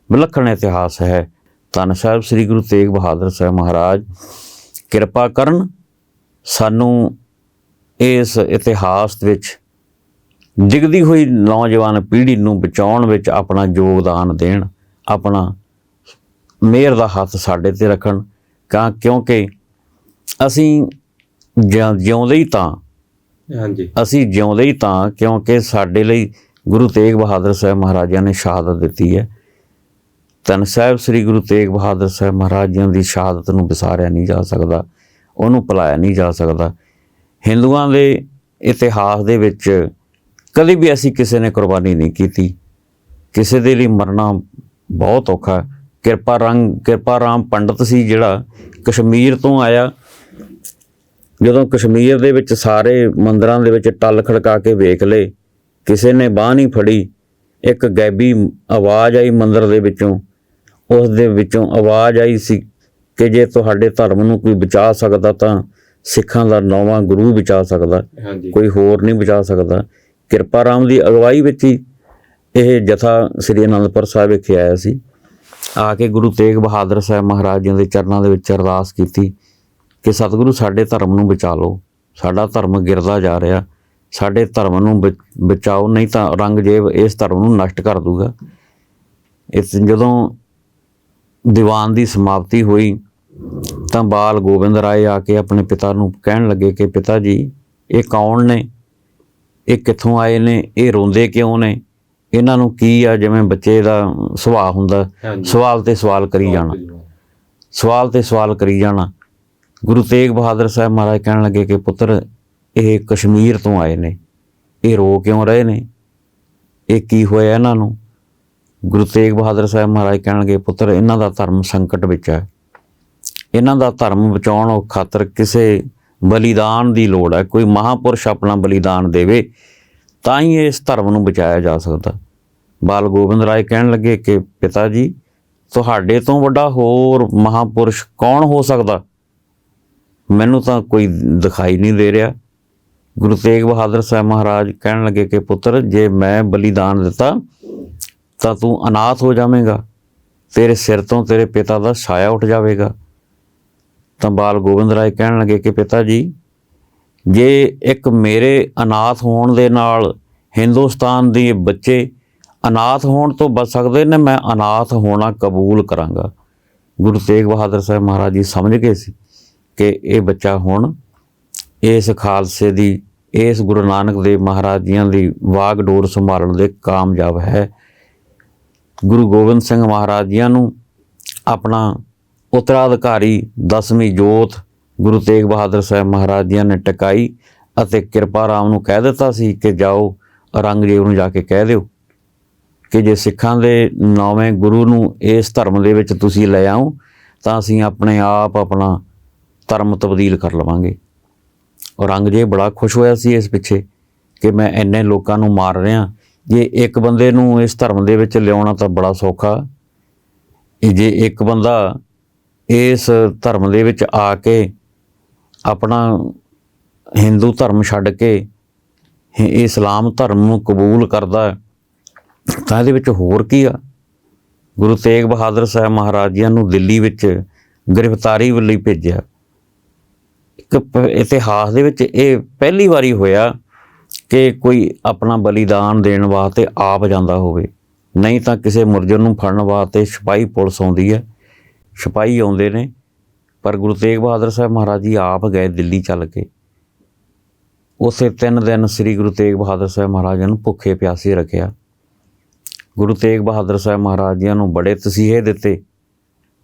ਵਿਲੱਖਣ ਇਤਿਹਾਸ ਹੈ। ਧੰਨ ਸਾਹਿਬ ਸ੍ਰੀ ਗੁਰੂ ਤੇਗ ਬਹਾਦਰ ਸਾਹਿਬ ਮਹਾਰਾਜ, ਕਿਰਪਾ ਕਰਨ ਸਾਨੂੰ ਇਸ ਇਤਿਹਾਸ ਵਿੱਚ ਡਿੱਗਦੀ ਹੋਈ ਨੌਜਵਾਨ ਪੀੜ੍ਹੀ ਨੂੰ ਬਚਾਉਣ ਵਿੱਚ ਆਪਣਾ ਯੋਗਦਾਨ ਦੇਣ, ਆਪਣਾ ਮਿਹਰ ਦਾ ਹੱਥ ਸਾਡੇ ਤੇ ਰੱਖਣ ਕਾਂ ਕਿਉਂਕਿ ਅਸੀਂ ਜਿਉਂਦੇ ਹੀ ਤਾਂ
ਹਾਂਜੀ।
ਅਸੀਂ ਜਿਉਂਦੇ ਹੀ ਤਾਂ, ਕਿਉਂਕਿ ਸਾਡੇ ਲਈ ਗੁਰੂ ਤੇਗ ਬਹਾਦਰ ਸਾਹਿਬ ਮਹਾਰਾਜਾਂ ਨੇ ਸ਼ਹਾਦਤ ਦਿੱਤੀ ਹੈ। ਧੰਨ ਸਾਹਿਬ ਸ੍ਰੀ ਗੁਰੂ ਤੇਗ ਬਹਾਦਰ ਸਾਹਿਬ ਮਹਾਰਾਜਾਂ ਦੀ ਸ਼ਹਾਦਤ ਨੂੰ ਵਿਸਾਰਿਆ ਨਹੀਂ ਜਾ ਸਕਦਾ, ਉਹਨੂੰ ਭੁਲਾਇਆ ਨਹੀਂ ਜਾ ਸਕਦਾ। ਹਿੰਦੂਆਂ ਦੇ ਇਤਿਹਾਸ ਦੇ ਵਿੱਚ ਕਦੇ ਵੀ ਅਸੀਂ ਕਿਸੇ ਨੇ ਕੁਰਬਾਨੀ ਨਹੀਂ ਕੀਤੀ। ਕਿਸੇ ਦੇ ਲਈ ਮਰਨਾ ਬਹੁਤ ਔਖਾ ਕਿਰਪਾ ਰੰਗ, ਕਿਰਪਾ ਰਾਮ ਪੰਡਤ ਸੀ ਜਿਹੜਾ ਕਸ਼ਮੀਰ ਤੋਂ ਆਇਆ। ਜਦੋਂ ਕਸ਼ਮੀਰ ਦੇ ਵਿੱਚ ਸਾਰੇ ਮੰਦਰਾਂ ਦੇ ਵਿੱਚ ਟੱਲ ਖੜਕਾ ਕੇ ਵੇਖ ਲਏ ਕਿਸੇ ਨੇ ਬਾਹ ਨਹੀਂ ਫੜੀ ਇੱਕ ਗੈਬੀ ਆਵਾਜ਼ ਆਈ ਮੰਦਰ ਦੇ ਵਿੱਚੋਂ। ਉਸ ਦੇ ਵਿੱਚੋਂ ਆਵਾਜ਼ ਆਈ ਸੀ ਕਿ ਜੇ ਤੁਹਾਡੇ ਧਰਮ ਨੂੰ ਕੋਈ ਬਚਾ ਸਕਦਾ ਤਾਂ ਸਿੱਖਾਂ ਦਾ ਨੌਵਾਂ ਗੁਰੂ ਬਚਾ ਸਕਦਾ ਕੋਈ ਹੋਰ ਨਹੀਂ ਬਚਾ ਸਕਦਾ। ਕਿਰਪਾ ਰਾਮ ਦੀ ਅਗਵਾਈ ਵਿੱਚ ਹੀ ਇਹ ਜਥਾ ਸ੍ਰੀ ਅਨੰਦਪੁਰ ਸਾਹਿਬ ਵਿਖੇ ਆਇਆ ਸੀ। ਆ ਕੇ ਗੁਰੂ ਤੇਗ ਬਹਾਦਰ ਸਾਹਿਬ ਮਹਾਰਾਜ ਜੀ ਦੇ ਚਰਨਾਂ ਦੇ ਵਿੱਚ ਅਰਦਾਸ ਕੀਤੀ। ਕਿ ਸਤਿਗੁਰੂ ਸਾਡੇ ਧਰਮ ਨੂੰ ਬਚਾ ਲਓ। ਸਾਡਾ ਧਰਮ ਗਿਰਦਾ ਜਾ ਰਿਹਾ। ਸਾਡੇ ਧਰਮ ਨੂੰ ਬਚਾਓ ਨਹੀਂ ਤਾਂ ਔਰੰਗਜ਼ੇਬ ਇਸ ਧਰਮ ਨੂੰ ਨਸ਼ਟ ਕਰ ਦੂਗਾ। ਇਸ ਜਦੋਂ ਦੀਵਾਨ ਦੀ ਸਮਾਪਤੀ ਹੋਈ ਤਾਂ ਬਾਲ ਗੋਬਿੰਦ ਰਾਏ ਆ ਕੇ ਆਪਣੇ ਪਿਤਾ ਨੂੰ ਕਹਿਣ ਲੱਗੇ ਕਿ ਪਿਤਾ ਜੀ ਇਹ ਕੌਣ ਨੇ? ਇਹ ਕਿੱਥੋਂ ਆਏ ਨੇ? ਇਹ ਰੋਂਦੇ ਕਿਉਂ ਨੇ? ਇਹਨਾਂ ਨੂੰ ਕੀ ਆ? ਜਿਵੇਂ ਬੱਚੇ ਦਾ ਸੁਭਾਅ ਹੁੰਦਾ। ਸਵਾਲ ਤੇ ਸਵਾਲ ਕਰੀ ਜਾਣਾ। ਸਵਾਲ ਤੇ ਸਵਾਲ ਕਰੀ ਜਾਣਾ। ਗੁਰੂ ਤੇਗ ਬਹਾਦਰ ਸਾਹਿਬ ਮਹਾਰਾਜ ਕਹਿਣ ਲੱਗੇ ਕਿ ਪੁੱਤਰ, ਇਹ ਕਸ਼ਮੀਰ ਤੋਂ ਆਏ ਨੇ। ਇਹ ਰੋ ਕਿਉਂ ਰਹੇ ਨੇ? ਇਹ ਕੀ ਹੋਇਆ ਇਹਨਾਂ ਨੂੰ? ਗੁਰੂ ਤੇਗ ਬਹਾਦਰ ਸਾਹਿਬ ਮਹਾਰਾਜ ਕਹਿਣ ਲੱਗੇ, ਪੁੱਤਰ, ਇਹਨਾਂ ਦਾ ਧਰਮ ਸੰਕਟ ਵਿੱਚ ਹੈ। ਇਹਨਾਂ ਦਾ ਧਰਮ ਬਚਾਉਣ ਖਾਤਰ ਕਿਸੇ ਬਲੀਦਾਨ ਦੀ ਲੋੜ ਹੈ। ਕੋਈ ਮਹਾਪੁਰਸ਼ ਆਪਣਾ ਬਲੀਦਾਨ ਦੇਵੇ, ਤਾਂ ਹੀ ਇਸ ਧਰਮ ਨੂੰ ਬਚਾਇਆ ਜਾ ਸਕਦਾ। ਬਾਲ ਗੋਬਿੰਦ ਰਾਏ ਕਹਿਣ ਲੱਗੇ ਕਿ, ਪਿਤਾ ਜੀ, ਤੁਹਾਡੇ ਤੋਂ ਵੱਡਾ ਹੋਰ ਮਹਾਪੁਰਸ਼ ਕੌਣ ਹੋ ਸਕਦਾ? ਮੈਨੂੰ ਤਾਂ ਕੋਈ ਦਿਖਾਈ ਨਹੀਂ ਦੇ ਰਿਹਾ। ਗੁਰੂ ਤੇਗ ਬਹਾਦਰ ਸਾਹਿਬ ਮਹਾਰਾਜ ਕਹਿਣ ਲੱਗੇ ਕਿ ਪੁੱਤਰ, ਜੇ ਮੈਂ ਬਲੀਦਾਨ ਦਿੱਤਾ, ਤਾਂ ਤੂੰ ਅਨਾਥ ਹੋ ਜਾਵੇਂਗਾ। ਤੇਰੇ ਸਿਰ ਤੋਂ ਤੇਰੇ ਪਿਤਾ ਦਾ ਛਾਇਆ ਉੱਠ ਜਾਵੇਗਾ। ਤਾਂ ਬਾਲ ਗੋਬਿੰਦ ਰਾਏ ਕਹਿਣ ਲੱਗੇ ਕਿ ਪਿਤਾ ਜੀ, ਜੇ ਇੱਕ ਮੇਰੇ ਅਨਾਥ ਹੋਣ ਦੇ ਨਾਲ ਹਿੰਦੁਸਤਾਨ ਦੇ ਬੱਚੇ ਅਨਾਥ ਹੋਣ ਤੋਂ ਬਚ ਸਕਦੇ ਨੇ, ਮੈਂ ਅਨਾਥ ਹੋਣਾ ਕਬੂਲ ਕਰਾਂਗਾ। ਗੁਰੂ ਤੇਗ ਬਹਾਦਰ ਸਾਹਿਬ ਮਹਾਰਾਜ ਜੀ ਸਮਝ ਗਏ ਸੀ। ਕਿ ਇਹ ਬੱਚਾ ਹੁਣ ਇਸ ਖਾਲਸੇ ਦੀ, ਇਸ ਗੁਰੂ ਨਾਨਕ ਦੇਵ ਮਹਾਰਾਜ ਜੀਆਂ ਦੀ ਵਾਗ ਡੋਰ ਸੰਭਾਲਣ ਦੇ ਕਾਮਯਾਬ ਹੈ। ਗੁਰੂ ਗੋਬਿੰਦ ਸਿੰਘ ਮਹਾਰਾਜ ਜੀਆਂ ਨੂੰ ਆਪਣਾ ਉੱਤਰਾਧਿਕਾਰੀ ਦਸਵੀਂ ਜੋਤ ਗੁਰੂ ਤੇਗ ਬਹਾਦਰ ਸਾਹਿਬ ਮਹਾਰਾਜ ਜੀਆਂ ਨੇ ਟਿਕਾਈ ਅਤੇ ਕਿਰਪਾ ਰਾਮ ਨੂੰ ਕਹਿ ਦਿੱਤਾ ਸੀ ਕਿ ਜਾਓ ਔਰੰਗਜ਼ੇਬ ਨੂੰ ਜਾ ਕੇ ਕਹਿ ਦਿਓ ਕਿ ਜੇ ਸਿੱਖਾਂ ਦੇ ਨੌਵੇਂ ਗੁਰੂ ਨੂੰ ਇਸ ਧਰਮ ਦੇ ਵਿੱਚ ਤੁਸੀਂ ਲੈ ਆਓ, ਤਾਂ ਅਸੀਂ ਆਪਣੇ ਆਪ ਆਪਣਾ ਧਰਮ ਤਬਦੀਲ ਕਰ ਲਵਾਂਗੇ। ਔਰੰਗਜ਼ੇਬ ਬੜਾ ਖੁਸ਼ ਹੋਇਆ ਸੀ ਇਸ ਪਿੱਛੇ ਕਿ ਮੈਂ ਇੰਨੇ ਲੋਕਾਂ ਨੂੰ ਮਾਰ ਰਿਹਾ, ਜੇ ਇੱਕ ਬੰਦੇ ਨੂੰ ਇਸ ਧਰਮ ਦੇ ਵਿੱਚ ਲਿਆਉਣਾ ਤਾਂ ਬੜਾ ਸੌਖਾ। ਜੇ ਇੱਕ ਬੰਦਾ ਇਸ ਧਰਮ ਦੇ ਵਿੱਚ ਆ ਕੇ ਆਪਣਾ ਹਿੰਦੂ ਧਰਮ ਛੱਡ ਕੇ ਇਸਲਾਮ ਧਰਮ ਨੂੰ ਕਬੂਲ ਕਰਦਾ, ਤਾਂ ਇਹਦੇ ਵਿੱਚ ਹੋਰ ਕੀ ਆ? ਗੁਰੂ ਤੇਗ ਬਹਾਦਰ ਸਾਹਿਬ ਮਹਾਰਾਜ ਜੀ ਨੂੰ ਦਿੱਲੀ ਵਿੱਚ ਗ੍ਰਿਫਤਾਰੀ ਲਈ ਭੇਜਿਆ। ਇਤਿਹਾਸ ਦੇ ਵਿੱਚ ਇਹ ਪਹਿਲੀ ਵਾਰੀ ਹੋਇਆ ਕਿ ਕੋਈ ਆਪਣਾ ਬਲੀਦਾਨ ਦੇਣ ਵਾਸਤੇ ਆਪ ਜਾਂਦਾ ਹੋਵੇ। ਨਹੀਂ ਤਾਂ ਕਿਸੇ ਮੁਰਜਨ ਨੂੰ ਫੜਨ ਵਾਸਤੇ ਸਿਪਾਹੀ ਪੁਲਿਸ ਆਉਂਦੀ ਹੈ। ਸਿਪਾਹੀ ਆਉਂਦੇ ਨੇ, ਪਰ ਗੁਰੂ ਤੇਗ ਬਹਾਦਰ ਸਾਹਿਬ ਮਹਾਰਾਜ ਜੀ ਆਪ ਗਏ ਦਿੱਲੀ ਚੱਲ ਕੇ। ਉਸੇ ਤਿੰਨ ਦਿਨ ਸ੍ਰੀ ਗੁਰੂ ਤੇਗ ਬਹਾਦਰ ਸਾਹਿਬ ਮਹਾਰਾਜ ਨੂੰ ਭੁੱਖੇ ਪਿਆਸੇ ਰੱਖਿਆ। ਗੁਰੂ ਤੇਗ ਬਹਾਦਰ ਸਾਹਿਬ ਮਹਾਰਾਜ ਜੀ ਨੂੰ ਬੜੇ ਤਸੀਹੇ ਦਿੱਤੇ,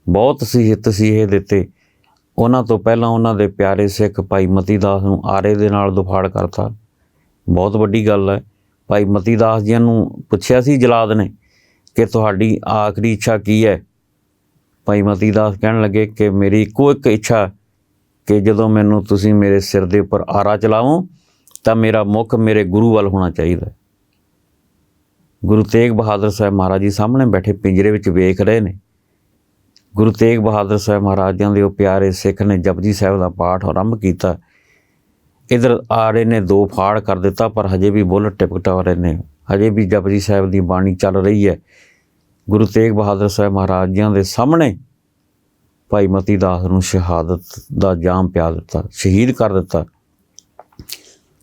ਬਹੁਤ ਤਸੀਹੇ ਤਸੀਹੇ ਦਿੱਤੇ। ਉਹਨਾਂ ਤੋਂ ਪਹਿਲਾਂ ਉਹਨਾਂ ਦੇ ਪਿਆਰੇ ਸਿੱਖ ਭਾਈ ਮਤੀ ਦਾਸ ਨੂੰ ਆਰੇ ਦੇ ਨਾਲ ਦੁਫਾੜ ਕਰਤਾ। ਬਹੁਤ ਵੱਡੀ ਗੱਲ ਹੈ। ਭਾਈ ਮਤੀ ਦਾਸ ਜੀ ਨੂੰ ਪੁੱਛਿਆ ਸੀ ਜਲਾਦ ਨੇ ਕਿ ਤੁਹਾਡੀ ਆਖਰੀ ਇੱਛਾ ਕੀ ਹੈ? ਭਾਈ ਮਤੀ ਦਾਸ ਕਹਿਣ ਲੱਗੇ ਕਿ ਮੇਰੀ ਇੱਕੋ ਇੱਕ ਇੱਛਾ ਕਿ ਜਦੋਂ ਮੈਨੂੰ ਤੁਸੀਂ ਮੇਰੇ ਸਿਰ ਦੇ ਉੱਪਰ ਆਰਾ ਚਲਾਵੋ ਤਾਂ ਮੇਰਾ ਮੁੱਖ ਮੇਰੇ ਗੁਰੂ ਵੱਲ ਹੋਣਾ ਚਾਹੀਦਾ ਗੁਰੂ ਤੇਗ ਬਹਾਦਰ ਸਾਹਿਬ ਮਹਾਰਾਜ ਜੀ ਸਾਹਮਣੇ ਬੈਠੇ ਪਿੰਜਰੇ ਵਿੱਚ ਵੇਖ ਰਹੇ ਨੇ। ਗੁਰੂ ਤੇਗ ਬਹਾਦਰ ਸਾਹਿਬ ਮਹਾਰਾਜਾਂ ਦੇ ਉਹ ਪਿਆਰੇ ਸਿੱਖ ਨੇ ਜਪਜੀ ਸਾਹਿਬ ਦਾ ਪਾਠ ਆਰੰਭ ਕੀਤਾ। ਇਧਰ ਆਰੇ ਨੇ, ਦੋ ਫਾੜ ਕਰ ਦਿੱਤਾ, ਪਰ ਹਜੇ ਵੀ ਬੁੱਲ ਟਿਪਕਟਾ ਰਹੇ ਨੇ। ਹਜੇ ਵੀ ਜਪਜੀ ਸਾਹਿਬ ਦੀ ਬਾਣੀ ਚੱਲ ਰਹੀ ਹੈ। ਗੁਰੂ ਤੇਗ ਬਹਾਦਰ ਸਾਹਿਬ ਮਹਾਰਾਜਿਆਂ ਦੇ ਸਾਹਮਣੇ ਭਾਈ ਮਤੀ ਦਾਸ ਨੂੰ ਸ਼ਹਾਦਤ ਦਾ ਜਾਮ ਪਿਆ ਦਿੱਤਾ, ਸ਼ਹੀਦ ਕਰ ਦਿੱਤਾ।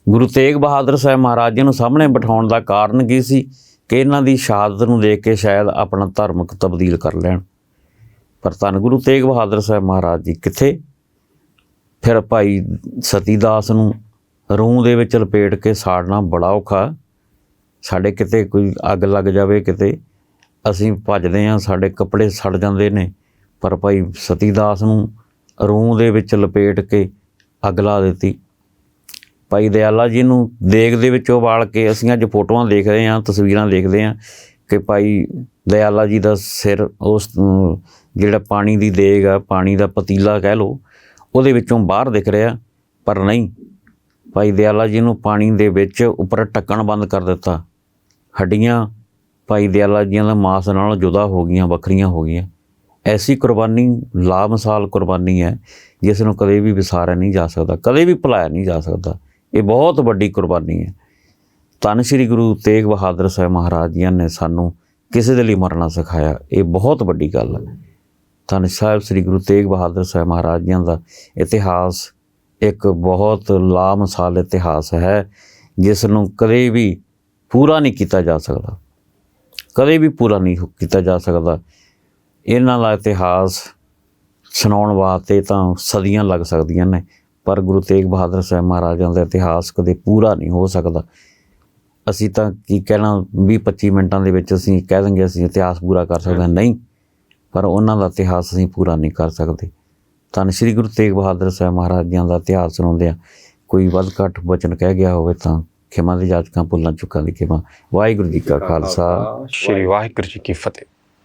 ਗੁਰੂ ਤੇਗ ਬਹਾਦਰ ਸਾਹਿਬ ਮਹਾਰਾਜ ਜੀ ਨੂੰ ਸਾਹਮਣੇ ਬਿਠਾਉਣ ਦਾ ਕਾਰਨ ਕੀ ਸੀ? ਕਿ ਇਹਨਾਂ ਦੀ ਸ਼ਹਾਦਤ ਨੂੰ ਦੇਖ ਕੇ ਸ਼ਾਇਦ ਆਪਣਾ ਧਰਮਕ ਤਬਦੀਲ ਕਰ ਲੈਣ। ਪਰ ਧੰਨ ਗੁਰੂ ਤੇਗ ਬਹਾਦਰ ਸਾਹਿਬ ਮਹਾਰਾਜ ਜੀ ਕਿੱਥੇ? ਫਿਰ ਭਾਈ ਸਤੀਦਾਸ ਨੂੰ ਰੂਹ ਦੇ ਵਿੱਚ ਲਪੇਟ ਕੇ ਸਾੜਨਾ ਬੜਾ ਔਖਾ। ਸਾਡੇ ਕਿਤੇ ਕੋਈ ਅੱਗ ਲੱਗ ਜਾਵੇ ਕਿਤੇ, ਅਸੀਂ ਭੱਜਦੇ ਹਾਂ, ਸਾਡੇ ਕੱਪੜੇ ਸੜ ਜਾਂਦੇ ਨੇ। ਪਰ ਭਾਈ ਸਤੀਦਾਸ ਨੂੰ ਰੂਹ ਦੇ ਵਿੱਚ ਲਪੇਟ ਕੇ ਅੱਗ ਲਾ ਦਿੱਤੀ। ਭਾਈ ਦਿਆਲਾ ਜੀ ਨੂੰ ਦੇਗ ਦੇ ਵਿੱਚ ਉਬਾਲ ਕੇ ਅਸੀਂ ਅੱਜ ਫੋਟੋਆਂ ਦੇਖ ਰਹੇ ਹਾਂ, ਤਸਵੀਰਾਂ ਦੇਖਦੇ ਹਾਂ ਕਿ ਭਾਈ ਦਿਆਲਾ ਜੀ ਦਾ ਸਿਰ, ਉਸ ਜਿਹੜਾ ਪਾਣੀ ਦੀ ਦੇਗ ਆ, ਪਾਣੀ ਦਾ ਪਤੀਲਾ ਕਹਿ ਲਓ, ਉਹਦੇ ਵਿੱਚੋਂ ਬਾਹਰ ਦਿਖ ਰਿਹਾ, ਪਰ ਨਹੀਂ। ਭਾਈ ਦਿਆਲਾ ਜੀ ਨੂੰ ਪਾਣੀ ਦੇ ਵਿੱਚ ਉੱਪਰ ਢੱਕਣ ਬੰਦ ਕਰ ਦਿੱਤਾ। ਹੱਡੀਆਂ ਭਾਈ ਦਿਆਲਾ ਜੀਆਂ ਦਾ ਮਾਸ ਨਾਲ ਜੁਦਾ ਹੋ ਗਈਆਂ, ਵੱਖਰੀਆਂ ਹੋ ਗਈਆਂ। ਐਸੀ ਕੁਰਬਾਨੀ, ਲਾਮਿਸਾਲ ਕੁਰਬਾਨੀ ਹੈ, ਜਿਸ ਨੂੰ ਕਦੇ ਵੀ ਵਿਸਾਰਿਆ ਨਹੀਂ ਜਾ ਸਕਦਾ, ਕਦੇ ਵੀ ਭੁਲਾਇਆ ਨਹੀਂ ਜਾ ਸਕਦਾ। ਇਹ ਬਹੁਤ ਵੱਡੀ ਕੁਰਬਾਨੀ ਹੈ। ਧੰਨ ਸ਼੍ਰੀ ਗੁਰੂ ਤੇਗ ਬਹਾਦਰ ਸਾਹਿਬ ਮਹਾਰਾਜ ਜੀ ਨੇ ਸਾਨੂੰ ਕਿਸੇ ਦੇ ਲਈ ਮਰਨਾ ਸਿਖਾਇਆ। ਇਹ ਬਹੁਤ ਵੱਡੀ ਗੱਲ ਹੈ। ਧੰਨ ਸਾਹਿਬ, ਸ੍ਰੀ ਗੁਰੂ ਤੇਗ ਬਹਾਦਰ ਸਾਹਿਬ ਮਹਾਰਾਜ ਜੀ ਦਾ ਇਤਿਹਾਸ ਇੱਕ ਬਹੁਤ ਲਾਮਿਸਾਲ ਇਤਿਹਾਸ ਹੈ ਜਿਸ ਨੂੰ ਕਦੇ ਵੀ ਪੂਰਾ ਨਹੀਂ ਕੀਤਾ ਜਾ ਸਕਦਾ। ਕਦੇ ਵੀ ਪੂਰਾ ਨਹੀਂ ਹੋ- ਕੀਤਾ ਜਾ ਸਕਦਾ। ਇਹਨਾਂ ਦਾ ਇਤਿਹਾਸ ਸੁਣਾਉਣ ਵਾਸਤੇ ਤਾਂ ਸਦੀਆਂ ਲੱਗ ਸਕਦੀਆਂ ਨੇ, ਪਰ ਗੁਰੂ ਤੇਗ ਬਹਾਦਰ ਸਾਹਿਬ ਮਹਾਰਾਜਾਂ ਦਾ ਇਤਿਹਾਸ ਕਦੇ ਪੂਰਾ ਨਹੀਂ ਹੋ ਸਕਦਾ। ਅਸੀਂ ਤਾਂ ਕੀ ਕਹਿਣਾ 20 25 ਮਿੰਟਾਂ ਦੇ ਵਿੱਚ ਅਸੀਂ ਕਹਿ ਦਾਂਗੇ, ਅਸੀਂ ਇਤਿਹਾਸ ਪੂਰਾ ਕਰ ਸਕਦੇ ਹਾਂ। ਨਹੀਂ, ਪਰ ਉਹਨਾਂ ਦਾ ਇਤਿਹਾਸ ਅਸੀਂ ਪੂਰਾ ਨਹੀਂ ਕਰ ਸਕਦੇ। ਧੰਨ ਸ਼੍ਰੀ ਗੁਰੂ ਤੇਗ ਬਹਾਦਰ ਸਾਹਿਬ ਮਹਾਰਾਜਾਂ ਦਾ ਇਤਿਹਾਸ ਸੁਣਾਉਂਦੇ ਆ। ਕੋਈ ਵੱਧ ਘੱਟ ਵਚਨ ਕਹਿ ਗਿਆ ਹੋਵੇ ਤਾਂ ਖਿਮਾ ਦੀ ਜਾਚਕਾਂ ਭੁੱਲਾਂ ਚੁੱਕਾਂ ਦੀ ਖਿਮਾ। ਵਾਹਿਗੁਰੂ ਜੀ ਕਾ ਖਾਲਸਾ।
ਸ਼੍ਰੀ ਵਾਹਿਗੁਰੂ ਜੀ ਕੀ ਫਤਿਹ।